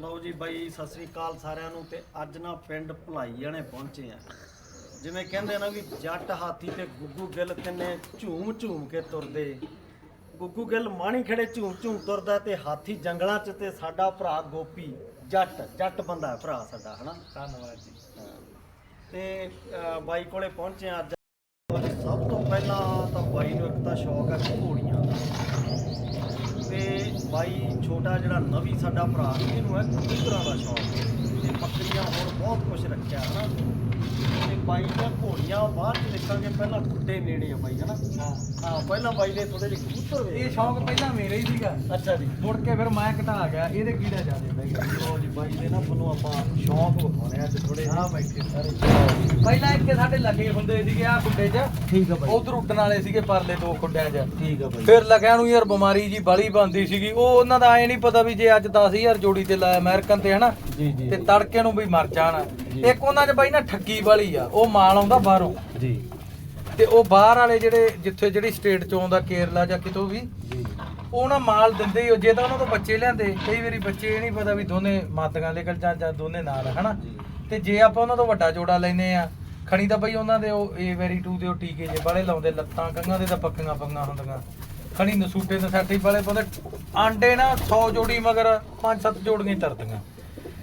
ਲਓ ਜੀ ਬਾਈ ਸਤਿ ਸ੍ਰੀ ਅਕਾਲ ਸਾਰਿਆਂ ਨੂੰ ਤੇ ਅੱਜ ਨਾ ਪਿੰਡ ਭਲਾਈ ਜਾਣੇ ਪਹੁੰਚੇ ਆ। ਜਿਵੇਂ ਕਹਿੰਦੇ ਨਾ ਵੀ ਜੱਟ ਹਾਥੀ ਤੇ ਗੁੱਗੂ ਗਿੱਲ ਤਿੰਨੇ ਝੂਮ ਝੂਮ ਕੇ ਤੁਰਦੇ। ਗੁੱਗੂ ਗਿੱਲ ਮਾਣੀ ਖੜੇ ਝੂਮ ਝੂਮ ਤੁਰਦਾ ਤੇ ਹਾਥੀ ਜੰਗਲਾਂ 'ਚ ਤੇ ਸਾਡਾ ਭਰਾ ਗੋਪੀ ਜੱਟ ਜੱਟ ਬੰਦਾ ਹੈ ਭਰਾ ਸਾਡਾ ਹਨਾ? ਧੰਨਵਾਦ ਜੀ। ਤੇ ਬਾਈ ਕੋਲੇ ਪਹੁੰਚੇ ਆ ਅੱਜ। ਸਭ ਤੋਂ ਪਹਿਲਾਂ ਤਾਂ ਬਾਈ ਨੂੰ ਇੱਕ ਤਾਂ ਸ਼ੌਕ ਹੈ ਘੋੜੀਆਂ। ਦਾ ਤੇ ਬਾਈ ਛੋਟਾ ਜਿਹੜਾ ਨਵੀ ਸਾਡਾ ਭਰਾ, ਇਹਨੂੰ ਹੈ ਕਬੂਤਰਾਂ ਦਾ ਸ਼ੌਕ। ਤੇ ਬੱਕਰੀਆਂ ਹੋਰ ਬਹੁਤ ਕੁਝ ਰੱਖਿਆ, ਹਨਾ? ਤੇ ਬਾਈ ਦੀਆਂ ਘੋੜੀਆਂ ਬਾਅਦ ਚ ਦੇਖਾਂਗੇ ਪਹਿਲਾਂ ਖੁੱਡੇ ਨੇੜੇ ਆ ਬਾਈ ਹਨਾ? ਹਾਂ। ਹਾਂ ਪਹਿਲਾਂ ਬਾਈ ਦੇ ਥੋੜੇ ਜਿਹੇ ਕਬੂਤਰ ਇਹ ਸ਼ੌਂਕ ਪਹਿਲਾਂ ਮੇਰਾ ਹੀ ਸੀਗਾ। ਅੱਛਾ ਜੀ। ਮੁੜ ਕੇ ਫਿਰ ਮੈਂ ਘਟਾ ਗਿਆ ਇਹਦੇ ਕੀੜਾ ਜ਼ਿਆਦੇ ਪੈ ਗਿਆ ਲਓ ਜੀ ਬਾਈ ਦੇ ਨਾ ਤੁਹਾਨੂੰ ਆਪਾਂ ਸ਼ੌਕ ਵਿਖਾਉਣੇ ਅੱਜ ਥੋੜੇ ਹਾਂ ਬੈਠੇ ਸਾਰੇ ਪਹਿਲਾਂ ਇੱਥੇ ਸਾਡੇ ਲੱਗੇ ਹੁੰਦੇ ਸੀਗੇ ਆ ਖੁੱਡੇ 'ਚ। ਠੀਕ ਆ ਉਧਰ ਉੱਡਣ ਵਾਲੇ ਸੀਗੇ ਪਰਲੇ ਦੋ ਖੁੱਡਿਆਂ 'ਚ। ਠੀਕ ਆ ਬਾਈ। ਫਿਰ ਲੱਗਿਆ ਨੂੰ ਯਾਰ ਬਿਮਾਰੀ ਜੀ ਬਾਲੀ ਬੰਦੀ ਸੀਗੀ। ਉਹ ਉਹਨਾਂ ਦਾ ਐ ਨਹੀਂ ਪਤਾ ਵੀ ਜੇ ਅੱਜ 10000 ਜੋੜੀ ਤੇ ਲਾਇਆ ਅਮਰੀਕਨ ਤੇ ਹਨਾ? ਜੀ ਜੀ ਤੇ ਤੜਕੇ ਨੂੰ ਵੀ ਮਰ ਜਾਣ। ਇੱਕ ਉਹਨਾਂ 'ਚ ਬਾਈ ਨਾ ਠੱਗੀ ਵਾਲੀ ਆ ਉਹ ਮਾਲ ਆਉਂਦਾ ਬਾਹਰੋਂ। ਜੀ। ਤੇ ਉਹ ਬਾਹਰ ਵਾਲੇ ਜਿਹੜੇ ਜਿੱਥੇ ਜਿਹੜੀ ਸਟੇਟ 'ਚੋਂ ਆਉਂਦਾ ਕੇਰਲਾ ਜਾਂ ਕਿਤੋਂ ਵੀ ਜੀ। ਉਹ ਨਾ ਮਾਲ ਦਿੰਦੇ ਹੀ ਉਹ ਜੇ ਤਾਂ ਉਹਨਾਂ ਤੋਂ ਬੱਚੇ ਲਿਆਂਦੇ ਕਈ ਵਾਰੀ ਬੱਚੇ ਇਹ ਨਹੀਂ ਪਤਾ ਵੀ ਦੋਨੇ ਮਾਤੀਆਂ ਨਿਕਲ ਜਾਂ ਜਾਂ ਦੋਨੇ ਨਾਲ ਹਨਾ? ਤੇ ਜੇ ਆਪਾਂ ਉਹਨਾਂ ਤੋਂ ਵੱਡਾ ਜੋੜਾ ਲੈਨੇ ਆ ਖਣੀ ਤਾਂ ਬਈ ਉਹਨਾਂ ਦੇ ਉਹ ਏ ਵੈਰੀ 2 ਦੇ ਉਹ ਟੀਕੇ ਜੇ ਵਾਲੇ ਲਾਉਂਦੇ ਲੱਤਾਂ ਕੰਗਾਂ ਦੇ ਤਾਂ ਪੱਕੀਆਂ ਪੰਗਾਂ ਹੁੰਦੀਆਂ। ਖਣੀ ਨਸੂਟੇ ਤੇ ਸੈਟੀ ਵਾਲੇ ਪਾਉਂਦੇ ਆਂਡੇ ਨਾ 100 ਜੋੜੀ ਮਗਰ 5-7 ਜੋੜੀਆਂ ਤਰਦੀਆਂ।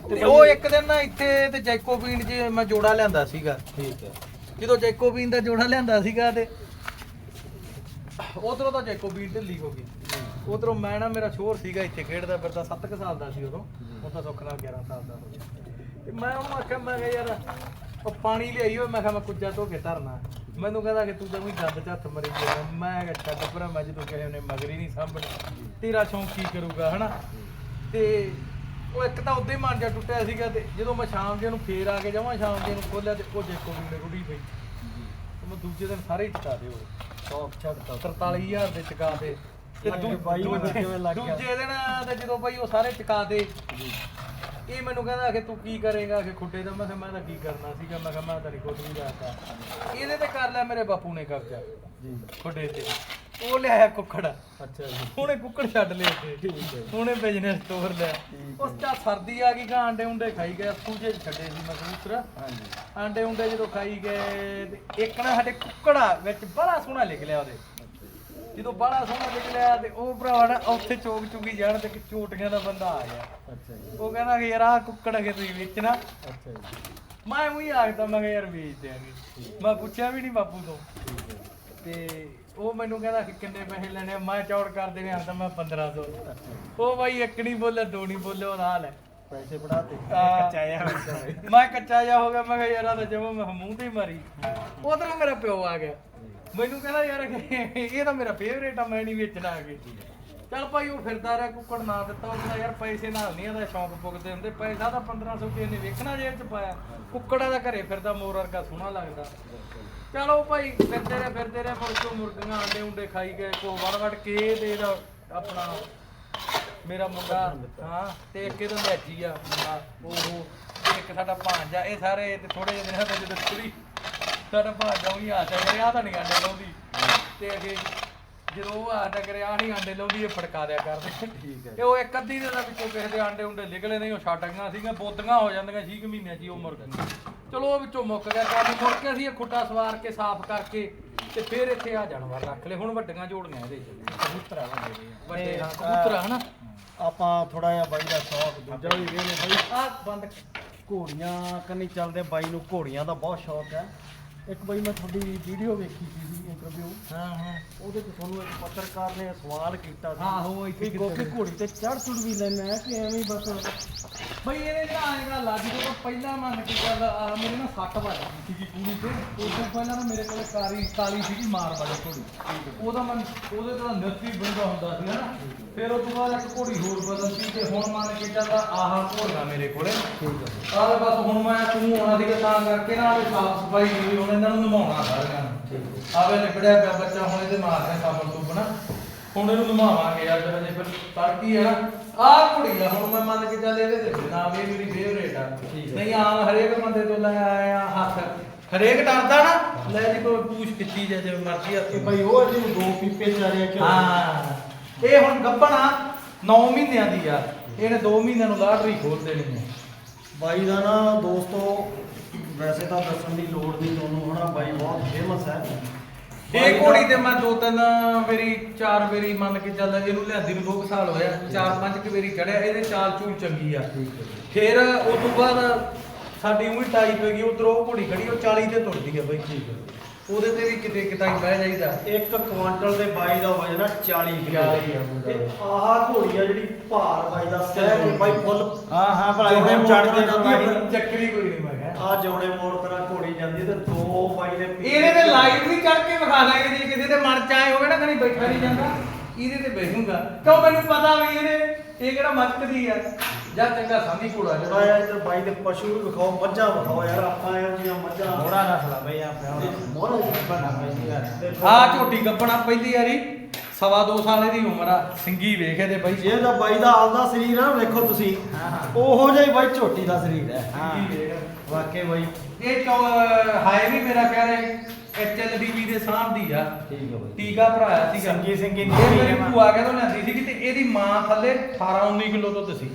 ਤੇ ਉਹ ਇੱਕ ਦਿਨ ਨਾ ਇੱਥੇ ਤੇ ਜੈਕੋਬੀਨ 'ਚ ਮੈਂ ਜੋੜਾ ਲਿਆਂਦਾ ਸੀਗਾ। ਠੀਕ ਹੈ। ਜਦੋਂ ਜੈਕੋਬੀਨ ਦਾ ਜੋੜਾ ਲਿਆਂਦਾ ਸੀਗਾ ਤੇ ਉਧਰੋਂ ਤਾਂ ਜੈਕੋਬੀਨ ਢਿੱਲੀ ਹੋ ਗਈ। ਉਧਰੋਂ ਮੈਂ ਨਾ ਮੇਰਾ ਸ਼ੋਰ ਸੀਗਾ ਇੱਥੇ ਖੇਡਦਾ ਫਿਰਦਾ 7 ਕੁ ਸਾਲ ਦਾ ਸੀ ਉਦੋਂ। ਉਹ ਤਾਂ ਸੁੱਖ ਨਾਲ 11 ਸਾਲ ਦਾ ਹੋ ਗਿਆ। ਤੇ ਮੈਂ ਉਹਨੂੰ ਆਖਿਆ ਮੈਂ ਕਿਹਾ ਯਾਰ ਉਹ ਪਾਣੀ ਲਿਆਈ ਹੋਏ। ਮੈਂ ਕਿਹਾ ਮੈਂ ਕੁੱਜਾ ਧੋ ਕੇ ਧਰਨਾ। ਮੈਨੂੰ ਕਹਿੰਦਾ ਕਿ ਤੂੰ ਤਾਂ ਵੀ ਗੰਦ ਚ ਹੱਥ ਮਰੀ ਗਿਆ ਮੈਂ ਕਿਹਾ ਛੱਡ ਭਰਾ ਮੈਂ ਜਦੋਂ ਕਿਸੇ ਨੇ ਮਗਰੀ ਨਹੀਂ ਸਾਂਭਣੀ। ਤੇਰਾ ਸ਼ੌਂਕ ਕੀ ਕਰੂਗਾ ਹਨਾ? ਤੇ ਉਹ ਇੱਕ ਤਾਂ ਉਦੋਂ ਹੀ ਮਨ ਜਾ ਟੁੱਟਿਆ ਸੀਗਾ ਤੇ ਜਦੋਂ ਮੈਂ ਸ਼ਾਮ ਜੇ ਨੂੰ ਫੇਰ ਆ ਕੇ ਜਾਵਾਂ ਸ਼ਾਮ ਜੇ ਨੂੰ ਖੋਲਿਆ ਤੇ ਉਹ ਜੈਕੋਬੀਨ ਨੇ ਰੁੜੀ ਪਈ। ਤੇ ਮੈਂ ਦੂਜੇ ਦਿਨ ਸਾਰੇ ਹੀ ਚਕਾ ਦੇ ਉਹ। ਸ਼ੌਕ ਛੱਡਤਾ 43000 ਦੇ ਚਕਾ ਦੇ ਤੇ। ਲੱਗ ਦੂ- ਗਏ ਬਾਈ ਨੂੰ ਦੂਜੇ- ਕਿਵੇਂ ਲੱਗ ਗਿਆ? ਦੂਜੇ ਦਿਨ ਤੇ ਜਦੋਂ ਬਾਈ ਉਹ ਸਾਰੇ ਚਕਾ ਦੇ ਇਹ ਮੈਨੂੰ ਕਹਿੰਦਾ ਕਿ ਤੂੰ ਕੀ ਕਰੇਗਾ ਕਿ ਖੁੱਡੇ ਦਾ? ਮੈਂ ਕਿਹਾ ਮੈਂ ਤਾਂ ਕੀ ਕਰਨਾ ਸੀਗਾ? ਮੈਂ ਕਿਹਾ ਮੈਂ ਤਾਂ ਨਹੀਂ ਕੁਝ ਵੀ ਜਾਣਦਾ। ਇਹਦੇ ਤੇ ਕਰ ਲਿਆ ਮੇਰੇ ਬਾਪੂ ਨੇ ਕਬਜ਼ਾ। ਜੀ। ਖੁੱਡੇ ਤੇ। ਉਹ ਲਿਆਇਆ ਕੁੱਕੜ। ਅੱਛਾ ਜੀ। ਉਹਨੇ ਕੁੱਕੜ ਛੱਡ ਤੇ ਠੀਕ ਹੈ। ਉਹਨੇ ਬਿਜ਼ਨਸ ਤੋਰ ਲਿਆ। ਉਸ ਚਾ ਸਰਦੀ ਆ ਗਈ ਆਂਡੇ ਉਂਡੇ ਖਾਈ ਗਏ ਸੂਜੇ ਛੱਡੇ ਸੀ ਮੈਂ ਕਬੂਤਰ ਹਾਂਜੀ। ਆਂਡੇ ਉਂਡੇ ਜਦੋਂ ਖਾਈ ਗਏ ਤੇ ਇੱਕ ਨਾ ਸਾਡੇ ਕੁੱਕੜਾ ਵਿੱਚ ਬੜਾ ਸੋਹਣਾ ਲਿਖ ਲਿਆ ਉਹਦੇ। ਜਦੋਂ ਬੜਾ ਸੋਹਣਾ ਲਿਖ ਲਿਆ ਤੇ ਉਹ ਭਰਾਵਾ ਨਾ ਉੱਥੇ ਚੋਕ ਚੁਗੀ ਜਾਣ ਤੇ ਇੱਕ ਝੋਟੀਆਂ ਦਾ ਬੰਦਾ ਆ ਗਿਆ। ਅੱਛਾ ਜੀ। ਉਹ ਕਹਿੰਦਾ ਕਿ ਯਾਰ ਆਹ ਕੁੱਕੜ ਕਿ ਤੁਸੀਂ ਵੇਚਣਾ। ਅੱਛਾ ਜੀ। ਮੈਂ ਉਹੀ ਆਖਦਾ ਮੈਂ ਕਿਹਾ ਯਾਰ ਵੇਚ ਦਿਆਂਗੇ। ਮੈਂ ਪੁੱਛਿਆ ਵੀ ਨਹੀਂ ਬਾਪੂ ਤੋਂ। ਤੇ ਉਹ ਮੈਨੂੰ ਕਹਿੰਦਾ ਕਿ ਕਿੰਨੇ ਪੈਸੇ ਲੈਣੇ? ਮੈਂ ਚੌੜ ਕਰ ਦੇਣੇ ਆ ਤਾਂ ਮੈਂ 1500 ਅੱਛਾ ਉਹ ਬਾਈ ਇੱਕ ਨਹੀਂ ਬੋਲਿਆ ਦੋ ਨਹੀਂ ਬੋਲੇ ਉਹ ਨਾਲ ਹੈ। ਪੈਸੇ ਪੜਾਤੇ ਕੱਚਾ ਜਿਹਾ ਮੈਂ ਕੱਚਾ ਜਿਹਾ ਹੋ ਗਿਆ ਮੈਂ ਕਿਹਾ ਯਾਰ ਆ ਤਾਂ ਜਮਾ ਮੈਂ ਮੂੰਹ ਤੇ ਮਾਰੀ। ਉਧਰੋਂ ਮੇਰਾ ਪਿਓ ਆ ਗਿਆ। ਮੈਨੂੰ ਕਹਿੰਦਾ ਯਾਰ ਇਹ ਤਾਂ ਮੇਰਾ ਫੇਵਰੇਟ ਆ ਮੈਂ ਨਹੀਂ ਵੇਚਣਾ ਅਗੇ ਚੱਲ ਭਾਈ ਉਹ ਫਿਰਦਾ ਰਿਹਾ ਕੁੱਕੜ ਨਾ ਦਿੱਤਾ ਉਹ ਕਹਿੰਦਾ ਯਾਰ ਪੈਸੇ ਨਾਲ ਨਹੀਂ ਇਹਦਾ ਸ਼ੌਂਕ ਪੁੱਗਦੇ ਹੁੰਦੇ। ਪੈਸਾ ਤਾਂ 1500 ਰੁਪਏ ਨੇ ਵੇਖਣਾ ਜੇਬ ਚ ਪਾਇਆ। ਕੁੱਕੜਾ ਦਾ ਘਰੇ ਫਿਰਦਾ ਮੋਰ ਵਰਗਾ ਸੋਹਣਾ ਲੱਗਦਾ। ਚਲੋ ਭਾਈ, ਫਿਰਦੇ ਰਹੇ ਫਿਰਦੇ ਰਹੇ ਮੁੜ ਮੁਰਗੀਆਂ ਆਂਡੇ ਉਂਡੇ ਖਾਈ ਗਏ ਕੋ ਵੜ ਵੜ ਕੇ ਦੇ ਇਹਦਾ ਆਪਣਾ ਮੇਰਾ ਮੁੰਡਾ, ਹਾਂ, ਤੇ ਇੱਕ ਇਹਦਾ ਲੈਜੀ ਆ ਮੁੰਡਾ, ਉਹ ਤੇ ਇੱਕ ਸਾਡਾ ਭਾਂਜਾ ਇਹ ਸਾਰੇ ਤੇ ਥੋੜੇ ਜਿਹੇ ਦਿਨਾਂ ਤੋਂ ਜਦੋਂ ਕੁੜੀ, ਸਾਡਾ ਭਾਂਜਾ ਉਹੀ ਆ ਜਾ ਆ ਤਾਂ ਨਹੀਂ ਆਂਡੇ ਲਾਉਂਦੀ ਤੇ ਅੱਗੇ ਜਦੋਂ ਉਹ ਕਰੇ ਆ ਨਹੀਂ ਆਂਡੇ ਲਾਉਂਦੀ ਇਹ ਫੜਕਾ ਦਿਆ ਕਰਦੇ। ਠੀਕ ਹੈ ਤੇ ਉਹ ਇੱਕ ਅੱਧੀ ਦੇ ਦਾ ਵਿੱਚੋਂ ਕਿਸੇ ਦੇ ਆਂਡੇ ਉਂਡੇ ਨਿਕਲੇ ਨਹੀਂ ਉਹ ਗਈਆਂ ਸੀਗੀਆਂ ਬੋਦੀਆਂ ਹੋ ਜਾਂਦੀਆਂ 6 ਮਹੀਨਿਆਂ ਹੀ ਉਹ ਮੁਰਗ ਚਲੋ ਉਹ ਵਿੱਚੋਂ ਮੁੱਕ ਗਿਆ ਕੰਮ ਮੁੜ ਕੇ ਅਸੀਂ ਇਹ ਖੁੱਟਾ ਸਵਾਰ ਕੇ ਸਾਫ਼ ਕਰਕੇ ਤੇ ਫਿਰ ਇੱਥੇ ਆ ਜਾਨਵਰ ਰੱਖ ਲਏ। ਹੁਣ ਵੱਡੀਆਂ ਜੋੜੀਆਂ ਇਹਦੇ 'ਚ। ਕਬੂਤਰ ਆ ਵੱਡੇ ਹਾਂ ਕਬੂਤਰ ਹਨਾ ਆਪਾਂ ਥੋੜਾ ਜਿਹਾ ਬਾਈ ਦਾ ਸ਼ੌਕ ਦੂਜਾ ਵੀ ਵੇਲੇ ਬਾਈ। ਆ ਬੰਦ ਘੋੜੀਆਂ ਕੰਨੀ ਚੱਲਦੇ ਬਾਈ ਨੂੰ ਘੋੜੀਆਂ ਦਾ ਬਹੁਤ ਸ਼ੌਕ ਹੈ। ਇੱਕ ਬਾਈ ਮੈਂ ਤੁਹਾਡੀ ਵੀਡੀਓ ਵੇਖੀ ਸੀ ਇੰਟਰਵਿਊ ਹਾਂ ਹਾਂ। ਉਹਦੇ ਚ ਤੁਹਾਨੂੰ ਇੱਕ ਪੱਤਰਕਾਰ ਨੇ ਸਵਾਲ ਕੀਤਾ ਸੀ ਆਹੋ, ਇੱਥੇ ਕਿ ਗੋਪੀ ਘੋੜੀ ਤੇ ਚੜ ਚੁੜ ਵੀ ਲੈਣਾ ਹੈ ਕਿ ਐਵੇਂ ਹੀ ਬਸ ਬਈ ਇਹਦੇ ਨਾਲ ਆਏਗਾ ਲੱਗ ਜਦੋਂ ਪਹਿਲਾਂ ਮੰਨ ਕੇ ਚੱਲ ਆ ਮੇਰੇ ਨਾਲ 60 ਵੱਜ ਗਈ ਸੀਗੀ ਪੂਰੀ ਤੇ। ਉਸ ਤੋਂ ਪਹਿਲਾਂ ਨਾ ਮੇਰੇ ਕੋਲ ਕਾਲੀ ਕਾਲੀ ਸੀਗੀ ਮਾਰ ਵਾਲੀ ਘੋੜੀ। ਉਹਦਾ ਮੈਂ ਉਹਦੇ ਤੋਂ ਨੱਤੀ ਬੰਦਾ ਹੁੰਦਾ ਸੀ ਹਨਾ? ਫਿਰ ਉਹ ਤੋਂ ਬਾਅਦ ਇੱਕ ਘੋੜੀ ਹੋਰ ਬਦਲਤੀ ਤੇ ਹੁਣ ਮੰਨ ਕੇ ਚੱਲਦਾ ਆਹ ਘੋੜਾ ਮੇਰੇ ਕੋਲੇ। ਠੀਕ ਹੈ ਆਹ ਬਸ ਹੁਣ ਮੈਂ ਤੂੰ ਆਉਣਾ ਸੀਗਾ ਤਾਂ ਕਰਕੇ ਨਾ ਇਹ ਸਾਫ਼ ਸਫ਼ਾਈ ਨਹੀਂ ਹੁਣ ਇਹਨਾਂ ਨੂੰ ਨਮਾਉਣਾ ਸਾਰਿਆਂ ਨੂੰ ਆਵੇ ਨਿਬੜਿਆ ਪਿਆ ਬੱਚਾ ਹੁਣ ਇਹਦੇ ਮਾਰਨੇ ਸਾਬਣ ਤੋਂ ਬਣਾ ਹੁਣ ਇਹਨੂੰ ਨਮਾਵਾਂਗੇ ਅੱਜ ਹਜੇ ਫਿਰ ਤੜਕੀ ਆ ਆਹ ਕੁੜੀ ਆ ਹੁਣ ਮੈਂ ਮੰਨ ਕੇ ਚੱਲ ਇਹਦੇ ਤੇ ਨਾਮ ਇਹ ਮੇਰੀ ਫੇਵਰੇਟ ਆ। ਨਹੀਂ ਆਮ ਹਰੇਕ ਬੰਦੇ ਤੋਂ ਲੈ ਆਇਆ ਹੱਥ। ਹਰੇਕ ਡਰਦਾ ਨਾ ਲੈ ਜੀ ਕੋਈ ਪੂਛ ਕੀਤੀ ਜਾ ਜਿਵੇਂ ਮਰਜ਼ੀ ਹੱਥ ਬਾਈ ਉਹ ਜਿਹਨੂੰ ਦੋ ਪੀਪੇ ਚਾਰਿਆ ਕਿ ਹਾਂ। ਇਹ ਹੁਣ ਗੱਪਣਾ 9 ਮਹੀਨਿਆਂ ਦੀ ਆ। ਇਹਨੇ 2 ਮਹੀਨਿਆਂ ਨੂੰ ਲਾਟਰੀ ਖੋਲ ਦੇਣੀ ਹੈ ਬਾਈ ਦਾ ਨਾ ਦੋਸਤੋ ਵੈਸੇ ਤਾਂ ਦੱਸਣ ਦੀ ਲੋੜ ਨਹੀਂ ਤੁਹਾਨੂੰ ਹਨਾ ਬਾਈ ਬਹੁਤ ਫੇਮਸ ਹੈ ਇਹ ਘੋੜੀ ਤੇ ਮੈਂ ਦੋ ਤਿੰਨ ਵਾਰੀ ਚਾਰ ਵਾਰੀ ਮੰਨ ਕੇ ਚੱਲ ਇਹਨੂੰ ਲਿਆਂਦੀ ਨੂੰ 2 ਸਾਲ ਹੋਇਆ ਚਾਰ ਪੰਜ ਕੁ ਵਾਰੀ ਚੜਿਆ ਇਹਦੇ ਚਾਲ ਚੂਲ ਚੰਗੀ ਆ ਫਿਰ ਉਸ ਤੋਂ ਬਾਅਦ ਸਾਡੀ ਉਹੀ ਟਾਈ ਪੈ ਗਈ ਉਧਰ ਉਹ ਘੋੜੀ ਖੜੀ ਉਹ 40 ਤੇ ਤੁਰਦੀ ਆ ਬਈ ਠੀਕ ਉਹਦੇ ਤੇ ਵੀ ਕਿਤੇ ਕਿਤੇ ਬਹਿ ਜਾਈਦਾ ਇੱਕ ਕੁਆਂਟਲ ਦੇ ਬਾਈ ਦਾ ਵਜਨ ਆ 40 ਕਿਲੋ 40 ਆ ਮੁੰਡਾ। ਤੇ ਆਹ ਘੋੜੀ ਆ ਜਿਹੜੀ ਭਾਰ ਬਾਈ ਦਾ ਸਹਿ ਬਾਈ ਫੁੱਲ ਹਾਂ ਹਾਂ ਭਲਾ ਇਹਨੇ। ਆ। ਚੱਕਰੀ ਕੋਈ ਨਹੀਂ ਆ ਜੋੜੇ ਮੋੜ ਤਰ੍ਹਾਂ ਘੋੜੀ ਜਾਂਦੀ ਤੇ ਦੋ ਬਾਈ ਦੇ ਪਿੱਛੇ- ਇਹਦੇ ਤੇ ਲਾਈਵ ਵੀ ਚੜ ਕੇ ਵਿਖਾ ਲਾਂਗੇ ਜੇ ਕਿਸੇ ਦੇ ਮਨ ਚ ਆਏ ਹੋਵੇ ਨਾ ਕਣੀ ਬੈਠਾ ਨਹੀਂ ਜਾਂਦਾ। ਇਹਦੇ ਤੇ ਬੈਠੂਗਾ। ਕਿਉਂ ਮੈਨੂੰ ਪਤਾ ਵੀ ਇਹਨੇ ਇਹ ਕਿਹੜਾ ਮਸਕਦੀ ਆ? ਜਾਂ ਚੰਗਾ ਸਾਂਭੀ ਘੋੜਾ ਥੋੜਾ ਜਿਹੜਾ ਜਿਹਾ ਇੱਧਰ ਬਾਈ ਦੇ ਪਸ਼ੂ ਵੀ ਵਿਖਾਓ ਮੱਝਾਂ ਵਿਖਾਓ ਯਾਰ ਆਪਾਂ ਇਹੋ ਜਿਹੀਆਂ ਮੱਝਾਂ। ਮੋੜਾ ਨਸਲਾ ਬਈ ਆ ਪਿਆ ਮੋਹਰਾ ਬਣਾ ਬਈ ਯਾਰ। ਆ ਝੋਟੀ ਗੱਪਣਾ ਪਹਿਲੀ ਵਾਰੀ ਸਵਾ ਦੋ ਸਾਲ ਦੀ ਉਮਰ ਆ ਸਿੰਗੀ ਵੇਖ ਇਹਦੇ ਬਾਈ। ਜੇ ਦਾ ਬਾਈ ਦਾ ਆਪਦਾ ਸਰੀਰ ਆ ਵੇਖੋ ਤੁਸੀਂ। ਉਹੋ ਜਿਹਾ ਹੀ ਬਾਈ ਝੋਟੀ ਦਾ ਸਰੀਰ ਹੈ। ਹਾਂ। ਸਿੰਗੀ ਵੇਖ ਵਾਕਈ ਬਾਈ। ਇਹ ਚੌ ਹਾਏ ਵੀ ਮੇਰਾ ਪਿਆਰੇ ਐਚਐਲਡੀਵੀ ਦੇ ਸਾਹਮਣੇ ਆ। ਠੀਕ ਹੈ ਬਾਈ। ਟੀਕਾ ਭਰਾਇਆ ਸੀਗਾ ਸਿੰਗੀ ਸਿੰਗੀ ਇਹ ਮੇਰੀ। ਭੂਆ ਕਹਿੰਦੋਂ ਲੈਂਦੀ ਸੀਗੀ ਤੇ ਇਹਦੀ ਮਾਂ ਥੱਲੇ 18 19 ਕਿਲੋ ਦੁੱਧ ਸੀ।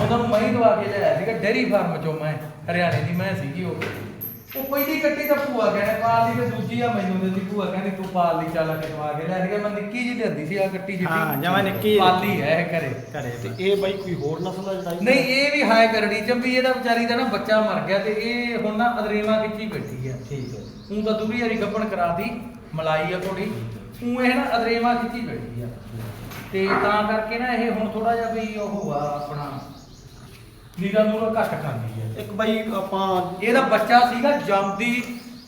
ਉਹਨਾਂ ਨੂੰ ਮਹੀਂ ਦਵਾ ਕੇ ਲਿਆਇਆ ਸੀਗਾ ਡੇਰੀ ਫਾਰਮ ਚੋਂ ਮੈਂ ਹਰਿਆਣੇ ਦੀ ਮੈਂ ਸੀਗੀ ਉਹ। ਉਹ ਪਹਿਲੀ ਕੱਟੀ ਤਾਂ ਭੂਆ ਕਹਿੰਦੇ ਪਾਲ ਦੀ ਤੇ ਦੂਜੀ ਆ ਮੈਨੂੰ ਦਿੰਦੀ ਭੂਆ ਕਹਿੰਦੀ ਤੂੰ ਪਾਲ ਲਈ ਚੱਲ ਕੇ ਦਵਾ ਕੇ ਲੈ ਸੀਗਾ ਮੈਂ ਨਿੱਕੀ ਜੀ ਲਿਆਂਦੀ ਸੀ ਆ ਕੱਟੀ ਜਿੱਡੀ ਹਾਂ, ਜਮਾਂ ਨਿੱਕੀ। ਪਾਲੀ ਹੈ ਇਹ ਘਰੇ। ਘਰੇ ਤੇ ਇਹ ਬਾਈ ਕੋਈ ਹੋਰ ਨਸਲ ਦਾ ਜਿਹੜਾ ਨਹੀਂ ਇਹ ਵੀ ਹਾਈ ਕਰੜੀ ਚੰਬੀ ਇਹਦਾ ਵਿਚਾਰੀ ਦਾ ਨਾ ਬੱਚਾ ਮਰ ਗਿਆ ਤੇ ਇਹ ਹੁਣ ਨਾ ਅਦਰੇਵਾ ਵਿੱਚ ਹੀ ਬੈਠੀ ਆ। ਠੀਕ ਹੈ। ਉਹ ਤਾਂ ਦੂਰੀ ਵਾਰੀ ਗੱਪਣ ਕਰਾਤੀ ਮਲਾਈ ਆ ਥੋੜੀ ਉਹ ਇਹ ਨਾ ਅਦਰੇਵਾ ਖਿੱਚੀ ਬੈਠੀ ਆ। ਤੇ ਤਾਂ ਕਰਕੇ ਨਾ ਇਹ ਹੁਣ ਥੋੜਾ ਜਿਹਾ ਵੀ ਉਹ ਆ ਆਪਣਾ ਨੀਰਾ ਨੂਰਾ ਘੱਟ ਖਾਂਦੀ ਹੈ ਇੱਕ ਬਾਈ ਆਪਾਂ ਇਹਦਾ ਬੱਚਾ ਸੀਗਾ ਜੰਮਦੀ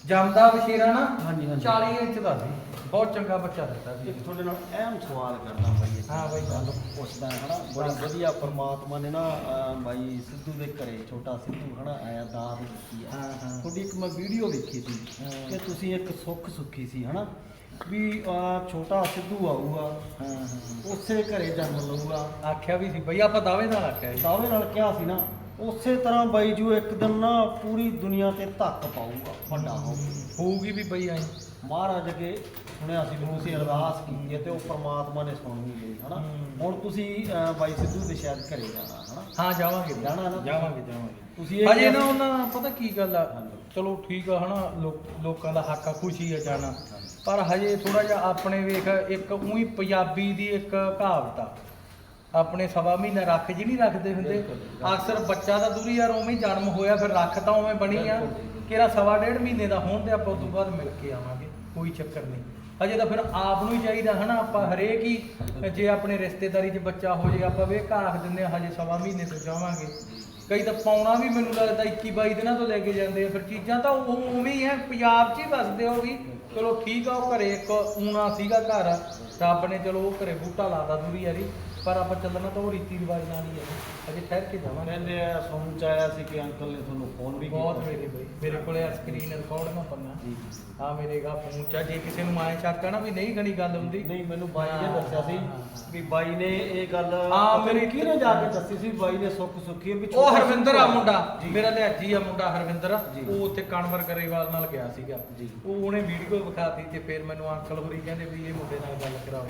ਜੰਮਦਾ ਵਸ਼ੇਰਾ ਨਾ ਹਾਂਜੀ, ਹਾਂਜੀ। 40 ਇੰਚ ਦਾ ਸੀ। ਬਹੁਤ ਚੰਗਾ ਬੱਚਾ ਦਿੱਤਾ ਸੀ। ਇੱਕ ਤੁਹਾਡੇ ਨਾਲ ਅਹਿਮ ਸਵਾਲ ਕਰਨਾ ਬਾਈ ਹਾਂ ਬਾਈ, ਗੱਲ ਪੁੱਛਦਾ ਹਨਾ। ਬੜੀ ਵਧੀਆ ਪਰਮਾਤਮਾ ਨੇ ਨਾ ਅਹ, ਬਾਈ ਸਿੱਧੂ ਦੇ ਘਰੇ ਛੋਟਾ ਸਿੱਧੂ ਹਨਾ ਆਇਆ ਦਾਤ ਦਿੱਤੀ ਆ। ਹਾਂ, ਹਾਂ। ਤੁਹਾਡੀ ਇੱਕ ਮੈਂ ਵੀਡੀਓ ਵੇਖੀ ਸੀ ਹਾਂ। ਕਿ ਤੁਸੀਂ ਇੱਕ ਸੁੱਖ ਸੁੱਖੀ ਸੀ ਹਨਾ। ਵੀ ਅਹ, ਛੋਟਾ ਸਿੱਧੂ ਆਊਗਾ। ਹਾਂ ਉਸੇ ਘਰੇ ਜਨਮ ਲਊਗਾ। ਆਖਿਆ ਵੀ ਸੀ ਬਈ ਆਪਾਂ ਦਾਅਵੇ ਨਾਲ ਆਖਿਆ ਸੀ ਦਾਅਵੇ ਨਾਲ ਕਿਹਾ ਸੀ ਨਾ। ਉਸੇ ਤਰ੍ਹਾਂ ਬਾਈ ਜੂ ਇੱਕ ਦਿਨ ਨਾ ਪੂਰੀ ਦੁਨੀਆ ਤੇ ਧੱਕ ਪਾਊਗਾ ਵੱਡਾ ਹੋ ਹੋਊਗੀ ਵੀ ਬਈ ਆਈ ਮਹਾਰਾਜ ਅੱਗੇ ਸੁਣਿਆ ਸੀ ਵੀ ਤੁਸੀਂ ਅਰਦਾਸ ਕੀਤੀ ਹੈ ਤੇ ਉਹ ਪ੍ਰਮਾਤਮਾ ਨੇ ਸੁਣ ਵੀ ਲਈ ਹਨਾ। ਹੁਣ ਤੁਸੀਂ ਅਹ, ਬਾਈ ਸਿੱਧੂ ਦੇ ਸ਼ਾਇਦ ਘਰੇ ਜਾਣਾ ਹਨਾ? ਹਾਂ ਜਾਵਾਂਗੇ। ਜਾਣਾ ਨਾ? ਜਾਵਾਂਗੇ ਜਾਵਾਂਗੇ। ਤੁਸੀਂ ਇਹ ਹਜੇ ਨਾ ਉਹਨਾਂ ਪਤਾ ਕੀ ਗੱਲ ਆ। ਚਲੋ ਠੀਕ ਆ ਹਨਾ? ਲੋਕ- ਲੋਕਾਂ ਦਾ ਹੱਕ ਆ ਖੁਸ਼ੀ ਆ ਜਾਣਾ। ਪਰ ਹਜੇ ਥੋੜਾ ਜਿਹਾ ਆਪਣੇ ਵੇਖ ਇੱਕ ਉਹੀ ਪੰਜਾਬੀ ਦੀ ਇੱਕ ਕਹਾਵਤ ਆ। ਆਪਣੇ ਸਵਾ ਮਹੀਨਾ ਰੱਖ ਜੀ ਨਹੀਂ ਰੱਖਦੇ ਹੁੰਦੇ। ਅਕਸਰ ਬੱਚਾ ਤਾਂ ਦੂਰੀ ਯਾਰ ਉਵੇਂ ਜਨਮ ਹੋਇਆ ਫਿਰ ਰੱਖ ਤਾਂ ਉਵੇਂ ਬਣੀ ਆ। ਕਿਹੜਾ ਸਵਾ ਡੇਢ ਮਹੀਨੇ ਦਾ ਹੋਣ ਤੇ ਆਪਾਂ ਉਸ ਤੋਂ ਬਾਅਦ ਮਿਲ ਕੇ ਆਵਾਂਗੇ ਕੋਈ ਚੱਕਰ ਨਹੀਂ। ਹਜੇ ਤਾਂ ਫਿਰ ਆਪ ਨੂੰ ਹੀ ਚਾਹੀਦਾ ਹਨਾ ਆਪਾਂ ਹਰੇਕ ਹੀ ਜੇ ਆਪਣੇ ਰਿਸ਼ਤੇਦਾਰੀ 'ਚ ਬੱਚਾ ਹੋ ਜਾਏ ਆਪਾਂ ਵੇਖ ਆਖ ਦਿੰਦੇ ਆ ਹਜੇ ਸਵਾ ਮਹੀਨੇ ਤੋਂ ਜਾਵਾਂਗੇ। ਕਈ ਤਾਂ ਪਾਉਣਾ ਵੀ ਮੈਨੂੰ ਲੱਗਦਾ 21 22 ਦਿਨਾਂ ਤੋਂ ਲੈ ਕੇ ਜਾਂਦੇ ਆ ਫਿਰ ਚੀਜ਼ਾਂ ਤਾਂ ਉਹ ਉਵੇਂ ਹੀ ਹੈ ਪੰਜਾਬ 'ਚ ਹੀ ਵਸਦੇ ਹੋ ਵੀ। ਚਲੋ ਠੀਕ ਆ, ਉਹ ਘਰੇ ਇੱਕ ਊਣਾ ਸੀਗਾ ਘਰ। ਰੱਬ ਨੇ ਚਲੋ ਉਹ ਘਰੇ ਬੂਟਾ ਲਾਦਾ ਦੂਰੀ ਯਾਰੀ ਪਰ ਆਪਾਂ ਚੱਲਣਾ ਤਾਂ ਉਹ ਰੀਤੀ ਰਿਵਾਜ ਨਾਲ ਹੀ ਹੈ ਅਜੇ ਠਹਿਰ ਕੇ ਜਾਵਾਂਗੇ। ਕਹਿੰਦੇ ਆ ਸੁਣ ਚ ਆਇਆ ਸੀ ਕਿ ਅੰਕਲ ਨੇ ਤੁਹਾਨੂੰ ਫੋਨ ਵੀ ਬਹੁਤ ਕੀਤਾ ਮੇਰੇ ਬਈ। ਮੇਰੇ ਕੋਲੇ ਆ ਸਕਰੀਨ ਰਿਕਾਰਡ ਨਾ ਪੰਨਾ ਜੀ। ਆ ਮੇਰੇ ਗਾ ਫੋਨ ਚ ਜੇ ਕਿਸੇ ਨੂੰ ਆਏ ਸ਼ੱਕ ਆ ਨਾ ਵੀ ਨਹੀਂ ਗਣੀ ਗੱਲ ਹੁੰਦੀ। ਨਹੀਂ ਮੈਨੂੰ ਬਾਈ ਨੇ ਹਾਂ, ਦੱਸਿਆ ਸੀ ਹਾਂ। ਵੀ ਬਾਈ ਨੇ ਇਹ ਗੱਲ ਹਾਂ, ਪਤਾ ਨੀ ਮੇਰੀ- ਕਿਹਨੇ ਜਾ ਕੇ ਦੱਸੀ ਸੀ ਬਾਈ ਨੇ ਸੁੱਖ ਸੁੱਖੀ ਵੀ ਉਹ ਛੋਟਾ ਹਰਵਿੰਦਰ ਆ ਮੁੰਡਾ। ਜੀ। ਮੇਰਾ ਲਿਆਜੀ ਆ ਮੁੰਡਾ ਹਰਵਿੰਦਰ। ਜੀ। ਉਹ ਉੱਥੇ ਕਣਵਰ ਕਰੇਵਾਲ ਨਾਲ ਗਿਆ ਸੀਗਾ। ਜੀ। ਉਹ ਉਹਨੇ ਵੀਡੀਓ ਵਿਖਾਤੀ ਤੇ ਫਿਰ ਮੈਨੂੰ ਅੰਕਲ ਹੋਰੀ ਕਹਿੰਦੇ ਵੀ ਇਹ ਮੁੰਡੇ ਨਾਲ ਗੱਲ ਕਰਾਓ।